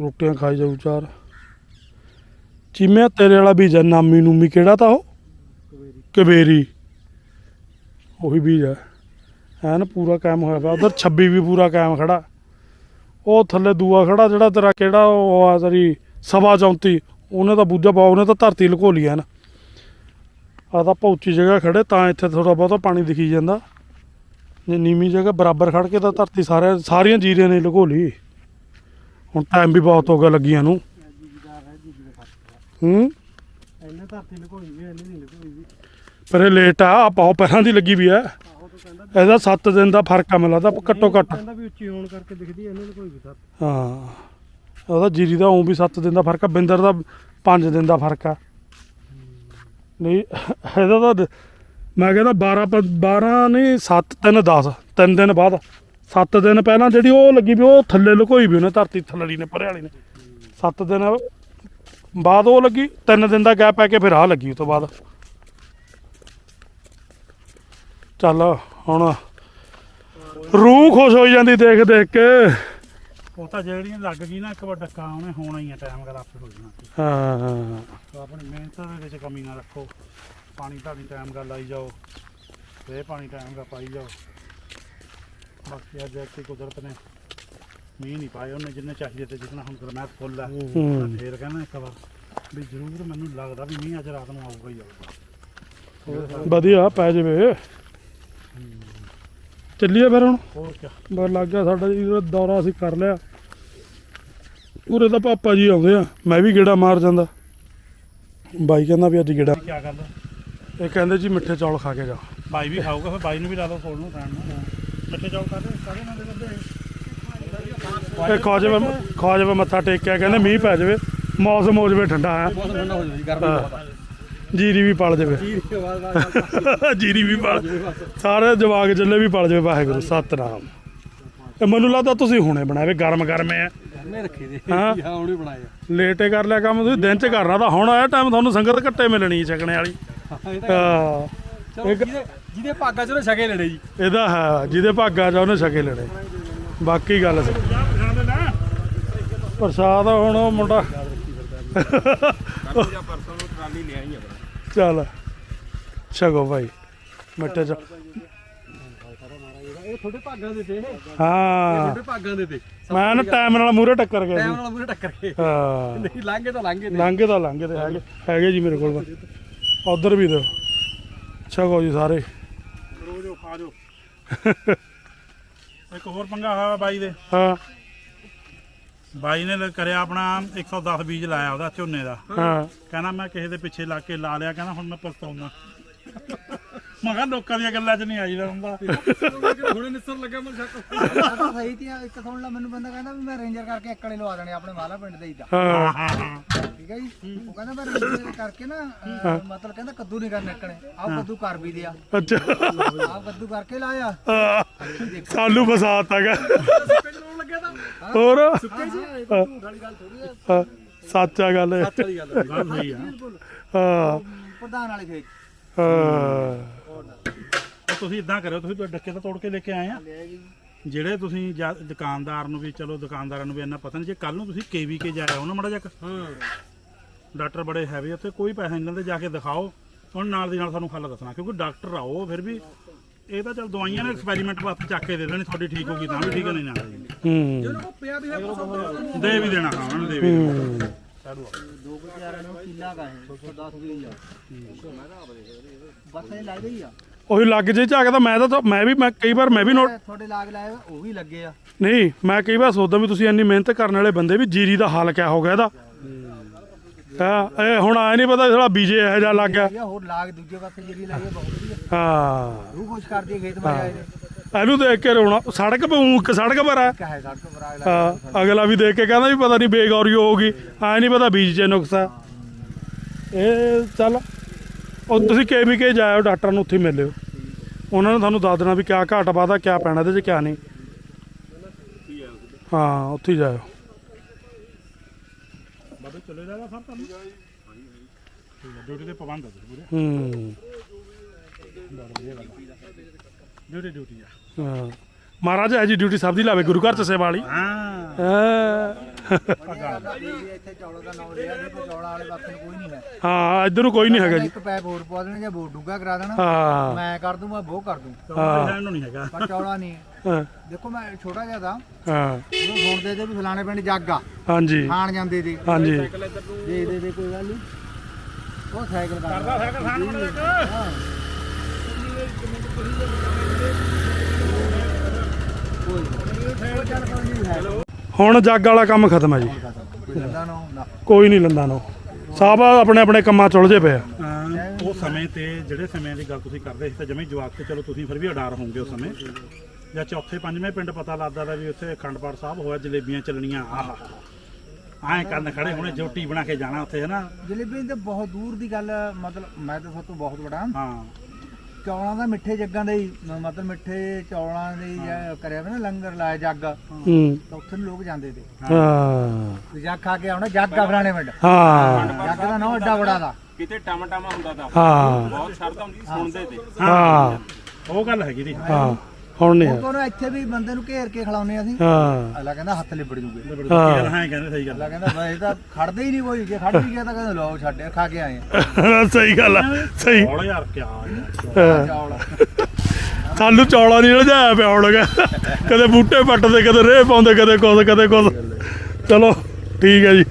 ਰੋਟੀਆਂ ਖਾਈ ਜਾਊ ਚਾਰ। ਚੀਮਿਆ ਤੇਰੇ ਵਾਲਾ ਬੀਜ ਆ ਨਾਮੀ ਨੂਮੀ ਕਿਹੜਾ ਤਾਂ ਉਹ? ਕਵੇਰੀ ਉਹੀ ਬੀਜ ਆ। ਐਨ ਪੂਰਾ ਕਾਇਮ ਹੋਇਆ ਪਿਆ ਉਧਰ 26 ਵੀ ਪੂਰਾ ਕਾਇਮ ਖੜਾ। ਉਹ ਥੱਲੇ ਦੂਆ ਖੜਾ ਜਿਹੜਾ ਤੇਰਾ ਕਿਹੜਾ ਉਹ ਆ ਤੇਰੀ ਸਵਾ 34 ਉਹਨੇ ਤਾਂ ਬੂਝਾ ਪਾ ਉਹਨੇ ਤਾਂ ਧਰਤੀ ਲੁਕੋ ਲਈ ਐਨ ਆ ਤਾਂ ਪੌਚੀ ਜਗ੍ਹਾ ਖੜੇ ਤਾਂ ਇੱਥੇ ਥੋੜਾ ਬਹੁਤਾ ਪਾਣੀ ਦਿਖੀ ਜਾਂਦਾ। ਜੇ ਨੀਵੀਂ ਜਗ੍ਹਾ ਬਰਾਬਰ ਖੜ ਕੇ ਤਾਂ ਧਰਤੀ ਸਾਰੇ ਸਾਰੀਆਂ ਜੀਰੀਆਂ ਨੇ ਲੁਕੋ ਲਈ ਹੁਣ ਟਾਈਮ ਵੀ ਬਹੁਤ ਹੋ ਗਿਆ ਲੱਗੀਆਂ ਨੂੰ। ਹੂੰ? ਇੰਨੇ ਧਰਤੀ ਲਕੋਈ ਵੀ ਇੰਨੇ ਨਹੀਂ ਲਕੋਈ ਵੀ। ਪਰ ਇਹ ਲੇਟ ਆ ਆ ਬਹੁਤ ਪਹਿਲਾਂ ਦੀ ਲੱਗੀ ਵੀ ਆ। ਇਹਦਾ 7 ਦਿਨ ਦਾ ਫ਼ਰਕ ਆ ਮੈਨੂੰ ਲੱਗਦਾ ਘੱਟੋ ਘੱਟ। ਕਹਿੰਦਾ ਵੀ ਉੱਚੀ ਹੋਣ ਕਰਕੇ ਦਿਖਦੀ ਐ, ਇਹਨੇ ਲਕੋਈ ਵੀ ਧਰਤੀ ਹਾਂ। ਉਹਦਾ ਜੀਰੀ ਦਾ ਉਹ ਵੀ 7 ਦਿਨ ਦਾ ਫ਼ਰਕ ਆ ਬਿੰਦਰ ਦਾ 5 ਦਿਨ ਦਾ ਫ਼ਰਕ ਆ। ਨਹੀਂ ਇਹਦਾ ਤਾਂ ਮੈਂ ਕਹਿੰਦਾ 12 ਪ- 12 ਨਹੀਂ 7 3 10 ਤਿੰਨ ਦਿਨ ਬਾਅਦ। 7 ਦਿਨ ਪਹਿਲਾਂ ਜਿਹੜੀ ਉਹ ਲੱਗੀ ਵੀ ਉਹ ਥੱਲੇ ਲੁਕੋਈ ਵੀ ਉਹਨੇ ਧਰਤੀ ਥੱਲੜੀ ਨੇ ਵਾਲੀ ਨੇ। 7 ਦਿਨ ਬਾਅਦ ਉਹ ਲੱਗੀ ਤਿੰਨ ਦਿਨ ਦਾ ਗੈਪ ਪੈ ਕੇ ਫਿਰ ਆ ਲੱਗੀ ਉਸ ਤੋਂ ਬਾਅਦ। ਚੱਲ ਹੁਣ ਰੂਹ ਖੁਸ਼ ਹੋ ਜਾਂਦੀ ਦੇਖ ਦੇਖ ਕੇ। ਉਹ ਤਾਂ ਜਿਹੜੀਆਂ ਲੱਗ ਗਈ ਨਾ ਇੱਕ ਵਾਰ ਡੱਕਾ ਉਹਨੇ ਹੋਣਾ ਹੀ ਆ ਟਾਈਮ ਕਰ ਆਪੇ ਹੋ ਜਾਣਾ। ਹਾਂ। ਤਾਂ ਆਪਣੀ ਮਿਹਨਤ ਦੇ ਵਿੱਚ ਕਮੀ ਨਾ ਰੱਖੋ। ਪਾਣੀ ਧਾਣੀ ਟਾਈਮ ਕਰ ਲਾਈ ਜਾਓ। ਤੇ ਪਾਣੀ ਟਾਈਮ ਦਾ ਪਾਈ ਜਾਓ। ਬਾਕੀ ਅੱਜ ਐਕਟੀ ਕੁਦਰਤ ਨੇ ਮੀਂਹ ਨਹੀਂ ਪਾਏ ਉਹਨੇ ਜਿੰਨੇ ਚਾਹੀਦੇ ਤੇ ਜਿੰਨਾ ਹੁਣ ਗਰਮੈਸ਼ ਫੁੱਲ ਹੈ। ਫੇਰ ਕਹਿੰਦਾ ਇੱਕ ਵਾਰ ਵੀ ਜ਼ਰੂਰ ਮੈਨੂੰ ਲੱਗਦਾ ਵੀ ਮੀਂਹ ਅੱਜ ਰਾਤ ਨੂੰ ਆਊਗਾ ਹੀ ਆਊਗਾ। ਵਧੀਆ ਪੈ ਜਾਵੇ। ਚੱਲੀਏ ਫਿਰ ਹੁਣ। ਹੋਰ ਕੀ ਬਸ ਲੱਗ ਗਿਆ ਸਾਡਾ ਜੀ ਇਹਦਾ ਦੌਰਾ ਅਸੀਂ ਕਰ ਲਿਆ। ਉਰੇ ਤਾਂ ਪਾਪਾ ਜੀ ਆਉਂਦੇ ਆ ਮੈਂ ਵੀ ਗੇੜਾ ਮਾਰ ਜਾਂਦਾ। ਬਾਈ ਕਹਿੰਦਾ ਵੀ ਅੱਜ ਗੇੜਾ ਕੀ ਗੱਲ ਇਹ ਕਹਿੰਦੇ ਜੀ ਮਿੱਠੇ ਚੌਲ ਖਾ ਕੇ ਜਾ ਬਾਈ ਵੀ ਖਾਊਗਾ ਫਿਰ ਬਾਈ ਨੂੰ ਵੀ ਲਾ ਦੋ ਫੋਨ ਨੂੰ ਖਾਣ ਨੂੰ। ਮਿੱਠੇ ਚੌਲ ਕਾਦੇ ਕਾਦੇ ਨਾਲ ਦੇ ਬੰਦੇ ਇਹ? ਖਾ ਜਾਵੇ ਖਾ ਜਾਵੇ ਮੱਥਾ ਟੇਕਿਆ ਕਹਿੰਦੇ ਮੀਂਹ ਪੈ ਜਾਵੇ। ਮੌਸਮ ਹੋ ਜਾਵੇ ਠੰਡਾ ਹੈ। ਬਹੁਤ ਠੰਡਾ ਹੋ ਜਾਵੇ ਗਰਮੀ ਜੀਰੀ ਵੀ ਪਲ ਜਾਵੇ। ਜੀਰੀ ਵੀ ਪਲ ਸਾਰੇ ਜਵਾਗ ਜੱਲੇ ਵੀ ਪਲ ਜਾਵੇ ਵਾਹਿਗੁਰੂ ਸਤਨਾਮ। ਇਹ ਮੈਨੂੰ ਲੱਗਦਾ ਤੁਸੀਂ ਹੁਣੇ ਬਣਾਵੇ ਗਰਮ ਗਰਮ ਰੱਖੇ ਦੇ। ਹਾਂ। ਬਣਾਇਆ ਲੇਟੇ ਕਰ ਲਿਆ ਕੰਮ ਤੁਸੀਂ ਦਿਨ ਚ ਕਰਨਾ ਤਾਂ ਹੁਣ ਆਇਆ ਟਾਈਮ ਤੁਹਾਨੂੰ ਸੰਗਤ ਘੱਟੇ ਮਿਲਣੀ ਛਕਣੇ ਵਾਲੀ। ਹਾਂ ਜਿਹਦੇ ਭਾਗਾ ਚ ਉਹਨੇ ਛਕੇ ਲੜੇ ਜੀ। ਇਹਦਾ ਹੈ ਜਿਹਦੇ ਭਾਗਾ ਜਾ ਉਹਨੇ ਛਕੇ ਲੈਣੇ। ਬਾਕੀ ਗੱਲ ਪ੍ਰਸਾਦ ਹੁਣ ਉਹ ਮੁੰਡਾ ਚੱਲ। ਛਕੋ ਭਾਈ ਮਿੱਠੇ ਚ। ਇਹ ਤੁਹਾਡੇ ਭਾਗਾਂ ਦੇ ਤੇ ਹਾਂ। ਤੁਹਾਡੇ ਭਾਗਾਂ ਦੇ ਤੇ ਮੈਂ ਨਾ ਟਾਈਮ ਨਾਲ ਮੂਹਰੇ ਟੱਕਰ ਗਿਆ ਟਾਈਮ ਨਾਲ ਮੂਰੇ ਟੱਕਰ ਕੇ ਹਾਂ। ਨਹੀਂ ਲਾਂਗੇ ਤਾਂ ਲਾਂਗੇ ਤੇ ਲੰਘੇ ਤਾਂ ਲੰਘੇ ਤੇ ਹੈਗੇ ਹੈਗੇ ਜੀ ਮੇਰੇ ਕੋਲ ਉਧਰ ਵੀ ਦਿਓ। ਛਕੋ ਜੀ ਸਾਰੇ। ਰੋਜ਼ ਖਾ ਜੋ ਇੱਕ ਹੋਰ ਪੰਗਾ ਹੋਇਆ ਬਾਈ ਦੇ। ਹਾਂ। ਬਾਈ ਨੇ ਲ- ਕਰਿਆ ਆਪਣਾ 110 ਬੀਜ ਲਾਇਆ ਉਹਦਾ ਝੋਨੇ ਦਾ। ਹਾਂ। ਕਹਿੰਦਾ ਮੈਂ ਕਿਸੇ ਦੇ ਪਿੱਛੇ ਲੱਗ ਕੇ ਲਾ ਲਿਆ ਕਹਿੰਦਾ ਹੁਣ ਮੈਂ ਪਛਤਾਉਣਾ ਮੈਂ ਕਿਹਾ ਲੋਕਾਂ ਦੀਆਂ ਗੱਲਾਂ 'ਚ ਨਹੀਂ ਆਈਦਾ ਹੁੰਦਾ। ਹੁਣੇ ਨਿਸਰ ਲੱਗਾ ਮੈਂ ਛੱਕ ਤਾਂ ਸਹੀ ਤੇ ਆ, ਇੱਕ ਸੁਣ ਲਾ ਮੈਨੂੰ ਬੰਦਾ ਕਹਿੰਦਾ ਵੀ ਮੈਂ ਰੇਂਜਰ ਕਰਕੇ ਇੱਕੜੇ ਲਵਾ ਦੇਣੇ ਆਪਣੇ ਮਾਲਾ ਪਿੰਡ ਦੇ ਹੀ ਦਾ ਹਾਂ। ਠੀਕ ਹੈ ਜੀ? ਉਹ ਕਹਿੰਦਾ ਮੈਂ ਰੇਂਜਰ ਕਰਕੇ ਨਾ ਅਹ, ਮਤਲਬ ਕਹਿੰਦਾ ਕੱਦੂ ਨਹੀਂ ਕਰਨਾ ਇੱਕੜੇ ਆਹ ਕੱਦੂ ਕਰ ਵੀ ਦਿਆ। ਅੱਛਾ। ਆਹ ਕੱਦੂ ਕਰਕੇ ਲਾਇਆ। ਹਾਂ, ਸਾਨੂੰ ਫਸਾਤਾ ਗਾ ਹੋਰ? ਹਾਂ, ਸੱਚ ਆ ਗੱਲ। ਇਹ। ਗੱਲ ਗੱਲ ਸਹੀ ਆ। ਹਾਂ। ਪ੍ਰਧਾਨ ਵਾਲੇ ਖੇਤ ਹਾਂ। ਉਹ ਤੁਸੀਂ ਇਦਾਂ ਕਰਿਓ ਤੁਸੀਂ ਡੱਕੇ ਤਾਂ ਤੋੜ ਕੇ ਲੈ ਕੇ ਆਏ ਆ। ਜਿਹੜੇ ਤੁਸੀਂ ਜਾ- ਦੁਕਾਨਦਾਰ ਨੂੰ ਵੀ ਚਲੋ ਦੁਕਾਨਦਾਰਾਂ ਨੂੰ ਵੀ ਇੰਨਾ ਪਤਾ ਨਹੀਂ ਜੇ ਕੱਲ ਨੂੰ ਤੁਸੀਂ ਕੇਵੀ ਕੇ ਜਾਇਆ ਉਹਨਾਂ ਮੜਾ ਜਾ ਹਾਂ। ਡਾਕਟਰ ਬੜੇ ਹੈਵੀ ਉੱਥੇ ਕੋਈ ਪੈਸਾ ਨਹੀਂ ਲੈਂਦੇ ਜਾ ਕੇ ਦਿਖਾਓ। ਹੁਣ ਨਾਲ ਦੀ ਨਾਲ ਸਾਨੂੰ ਖੱਲ ਦੱਸਣਾ ਕਿਉਂਕਿ ਡਾਕਟਰ ਆਓ ਫਿਰ ਵੀ ਇਹ ਤਾਂ ਚਲ ਦਵਾਈਆਂ ਨੇ ਐਕਸਪੈਰੀਮੈਂਟ ਵਾਸਤੇ ਚੱਕ ਕੇ ਦੇ ਦੇਣੀ ਤੁਹਾਡੀ ਠੀਕ ਹੋਗੀ ਤਾਂ ਵੀ ਠੀਕ ਨਹੀਂ ਨਾ ਹੂੰ ਪਿਆ ਵੀ ਹੈ ਦੇ ਵੀ ਦੇਣਾ ਹਾਂ ਉਹਨਾਂ ਨੂੰ ਦੇ ਵੀ। ਹੂੰ। ਦੋ ਕੁ ਚਾਰਾਂ ਨੂੰ ਕਿੱਲਾ ਕਾ ਹੈ 110 ਵੀ ਆ ਬਸ ਇਹ ਲੱਗ ਗਈ ਆ ਉਹੀ ਲੱਗ ਜੇ ਝਾਕਦਾ ਮੈਂ ਤਾਂ ਮੈਂ ਵੀ ਮੈਂ ਕਈ ਵਾਰ ਮੈਂ ਵੀ ਨੋਟ ਤੁਹਾਡੇ ਲਾਗ ਲਾਏ ਉਹ ਵੀ ਲੱਗੇ ਆ ਨਹੀਂ ਮੈਂ ਕਈ ਵਾਰ ਸੋਚਦਾ ਵੀ ਤੁਸੀਂ ਇੰਨੀ ਮਿਹਨਤ ਕਰਨ ਵਾਲੇ ਬੰਦੇ ਵੀ ਜੀਰੀ ਦਾ ਹਾਲ ਕਿਆ ਹੋ ਗਿਆ ਇਹਦਾ ਹਾਂ ਇਹ ਹੁਣ ਆਇਆ ਨਹੀਂ ਪਤਾ ਜਿਹੜਾ ਬੀਜੇ ਇਹੋ ਜਿਹਾ ਲੱਗ ਗਿਆ। ਹੋਰ ਲਾਗ ਦੂਜੇ ਪਾਸੇ ਜਿਹੜੀ ਲਾਈ ਆ ਬਹੁਤ ਵਧੀਆ। ਹਾਂ। ਰੂਹ ਖੁਸ਼ ਕਰਦੀ ਹੈ ਖੇਤ ਆਏ ਨੇ। ਇਹਨੂੰ ਦੇਖ ਕੇ ਰੋਣਾ ਸੜਕ ਪੇ ਊਂ ਇੱਕ ਸੜਕ ਪਰ ਆ। ਹੈ ਸੜਕ ਪਰ ਆ ਹਾਂ ਅਗਲਾ ਵੀ ਦੇਖ ਕੇ ਕਹਿੰਦਾ ਵੀ ਪਤਾ ਨਹੀਂ ਬੇਗੌਰੀ ਹੋਊਗੀ। ਐ ਨਹੀਂ ਪਤਾ ਬੀਜ 'ਚ ਨੁਕਸ ਇਹ ਚੱਲ ਉਹ ਤੁਸੀਂ ਕੇ ਜਾਇਓ ਡਾਕਟਰ ਨੂੰ ਉੱਥੇ ਹੀ ਮਿਲਿਓ। ਉਹਨਾਂ ਨੇ ਤੁਹਾਨੂੰ ਦੱਸ ਦੇਣਾ ਵੀ ਕਿਆ ਘਾਟ ਵਾਦਾ ਕਿਆ ਪੈਣਾ ਇਹਦੇ 'ਚ ਕਿਆ ਨਹੀਂ। ਹਾਂ ਉੱਥੇ ਹੀ ਜਾਇਓ। ਸਰ ਤੁਹਾਨੂੰ? ਡਿਊਟੀ ਤੇ ਪਾਬੰਦ ਹੈ ਤੁਸੀਂ ਪੂਰੇ। ਹੂੰ। ਡਿਊਟੀ ਡਿਊਟੀ ਆ। ਹਾਂ। ਮਹਾਰਾਜ ਹੈ ਜੀ ਡਿਊਟੀ ਸਭ ਦੀ ਲਾਵੇ ਗੁਰੂ ਘਰ ਚ ਸੇਵਾ ਵਾਲੀ। ਹਾਂ। ਹਾਂ ਇੱਥੇ ਚੌਲਾਂ ਦਾ ਨਾਮ ਲਿਆ ਨਹੀਂ ਚੌਲਾਂ ਵਾਲੇ ਪਾਸੇ ਨੂੰ ਕੋਈ ਨਹੀਂ ਹੈ ਹਾਂ ਇੱਧਰ ਨੂੰ ਕੋਈ ਨਹੀਂ ਹੈਗਾ ਜੀ। ਇੱਕ ਪੈਪ ਹੋਰ ਪਵਾ ਦੇਣਾ ਜਾਂ ਬੋਰ ਡੂੰਗਾ ਕਰਾ ਦੇਣਾ। ਹਾਂ। ਮੈਂ ਕਰ ਦੂੰ ਮੈਂ ਉਹ ਕਰ ਦੂੰ। ਹਾਂ। ਇਹਨੂੰ ਨਹੀਂ ਹੈਗਾ। ਪਰ ਚੌੜਾ ਨਹੀਂ ਹੈ। ਹਾਂ, ਦੇਖੋ ਮੈਂ ਛੋਟਾ ਜਿਹਾ ਤਾਂ। ਹਾਂ। ਉਹ ਸੁਣਦੇ ਤੇ ਵੀ ਫਲਾਣੇ ਪਿੰਡ ਜੱਗ ਆ। ਹਾਂਜੀ। ਖਾਣ ਜਾਂਦੇ ਤੇ ਹਾਂਜੀ। ਦੇ ਦੇ ਦੇ ਕੋਈ ਗੱਲ ਨਹੀਂ। ਉਹ ਸਾਈਕਲ ਕਰਦਾ। ਸਾਈਕਲ ਖਾਣ ਬਣ ਲੱਗਾ ਹੁਣ ਜੱਗ ਵਾਲਾ ਕੰਮ ਖਤਮ ਹੈ ਜੀ। ਕੋਈ ਨਹੀਂ ਲੰਦਾ ਨੋ। ਸਭ ਆਪਣੇ ਆਪਣੇ ਕੰਮਾਂ ਚ ਉਲਝੇ ਪਏ ਆ। ਉਹ ਸਮੇਂ ਤੇ ਜਿਹੜੇ ਸਮੇਂ ਦੀ ਗੱਲ ਤੁਸੀਂ ਕਰਦੇ ਸੀ ਤਾਂ ਜਮੇ ਜਵਾਕ ਤੇ ਚਲੋ ਤੁਸੀਂ ਫਿਰ ਵੀ ਅਡਾਰ ਹੋਵੋਗੇ ਉਸ ਸਮੇਂ। ਜਾਂ ਚੌਥੇ ਪੰਜਵੇਂ ਪਿੰਡ ਪਤਾ ਲੱਗਦਾ ਦਾ ਵੀ ਉੱਥੇ ਅਖੰਡ ਪਾਠ ਸਾਹਿਬ ਹੋਇਆ ਜਲੇਬੀਆਂ ਚੱਲਣੀਆਂ ਆਹ। ਐਂ ਕੰਨ ਖੜੇ ਹੋਣੇ ਜੋਟੀ ਬਣਾ ਕੇ ਜਾਣਾ ਉੱਥੇ ਹੈ ਨਾ ਜਲੇਬੀ ਤੇ ਬਹੁਤ ਦੂਰ ਦੀ ਗੱਲ ਮਤਲਬ ਮੈਂ ਤਾਂ ਸਭ ਤੋਂ ਬਹੁਤ ਬੜਾ ਹਾਂ। ਚੌਲਾਂ ਦਾ ਮਿੱਠੇ ਜੱਗਾਂ ਦਾ ਹੀ ਮ- ਮਤਲਬ ਮਿੱਠੇ ਚੌਲਾਂ ਦੇ ਜਾਂ ਕਰਿਆ ਵਾ ਨਾ ਲੰਗਰ ਲਾਇਆ ਜੱਗ ਹੂੰ। ਤਾਂ ਉੱਥੇ ਨੂੰ ਲੋਕ ਜਾਂਦੇ ਤੇ। ਹਾਂ। ਵੀ ਜੱਗ ਖਾ ਕੇ ਆਉਣਾ ਜੱਗ ਆ ਫਲਾਣੇ ਪਿੰਡ। ਹਾਂ। ਜੱਗ ਦਾ ਨਾਂ ਏਡਾ ਬੜਾ ਦਾ। ਕਿਤੇ ਟਮ ਟਮ ਹੁੰਦਾ ਤਾਂ। ਹਾਂ। ਬਹੁਤ ਸ਼ਰਧਾ ਹੁੰਦੀ ਸੀ, ਸੁਣਦੇ ਤੇ। ਹਾਂ। ਉਹ ਗੱਲ ਹੈਗੀ ਦੀ ਹਾਂ। ਹੁਣ ਨਹੀਂ ਉਹ ਹੈ। ਕੋਲੋਂ ਇੱਥੇ ਵੀ ਬੰਦੇ ਨੂੰ ਘੇਰ ਕੇ ਖਿਲਾਉਂਦੇ ਅਸੀਂ। ਹਾਂ। ਅਗਲਾ ਕਹਿੰਦਾ ਹੱਥ ਲਿਬੜ ਜੂਗੇ। ਗੱਲ ਹਾਂ। ਕਹਿੰਦੇ ਸਹੀ ਗੱਲ ਅਗਲਾ ਕਹਿੰਦਾ ਵੈਸੇ ਤਾਂ ਖੜਦੇ ਹੀ ਨਹੀਂ ਕੋਈ। ਜੇ ਖੜ ਵੀ ਗਿਆ ਤਾਂ ਕਹਿੰਦਾ ਲਓ ਛੱਡ ਖਾ ਕੇ ਆਏ ਸਹੀ ਗੱਲ ਆ ਸਹੀ। ਬੋਲ ਯਾਰ ਕਿਆ ਹਾਂ। ਚੌਲ। ਸਾਨੂੰ ਚੌਲਾਂ ਨਹੀਂ ਲਜਾਇਆ ਪਿਆ ਹੁਣ ਗਾ। ਕਦੇ ਬੂਟੇ ਪੱਟਦੇ ਕਦੇ ਰੇਹ ਪਾਉਂਦੇ ਕਦੇ ਕੁਛ ਕਦੇ ਕੁਛ। ਚਲੋ ਠੀਕ ਹੈ ਜੀ।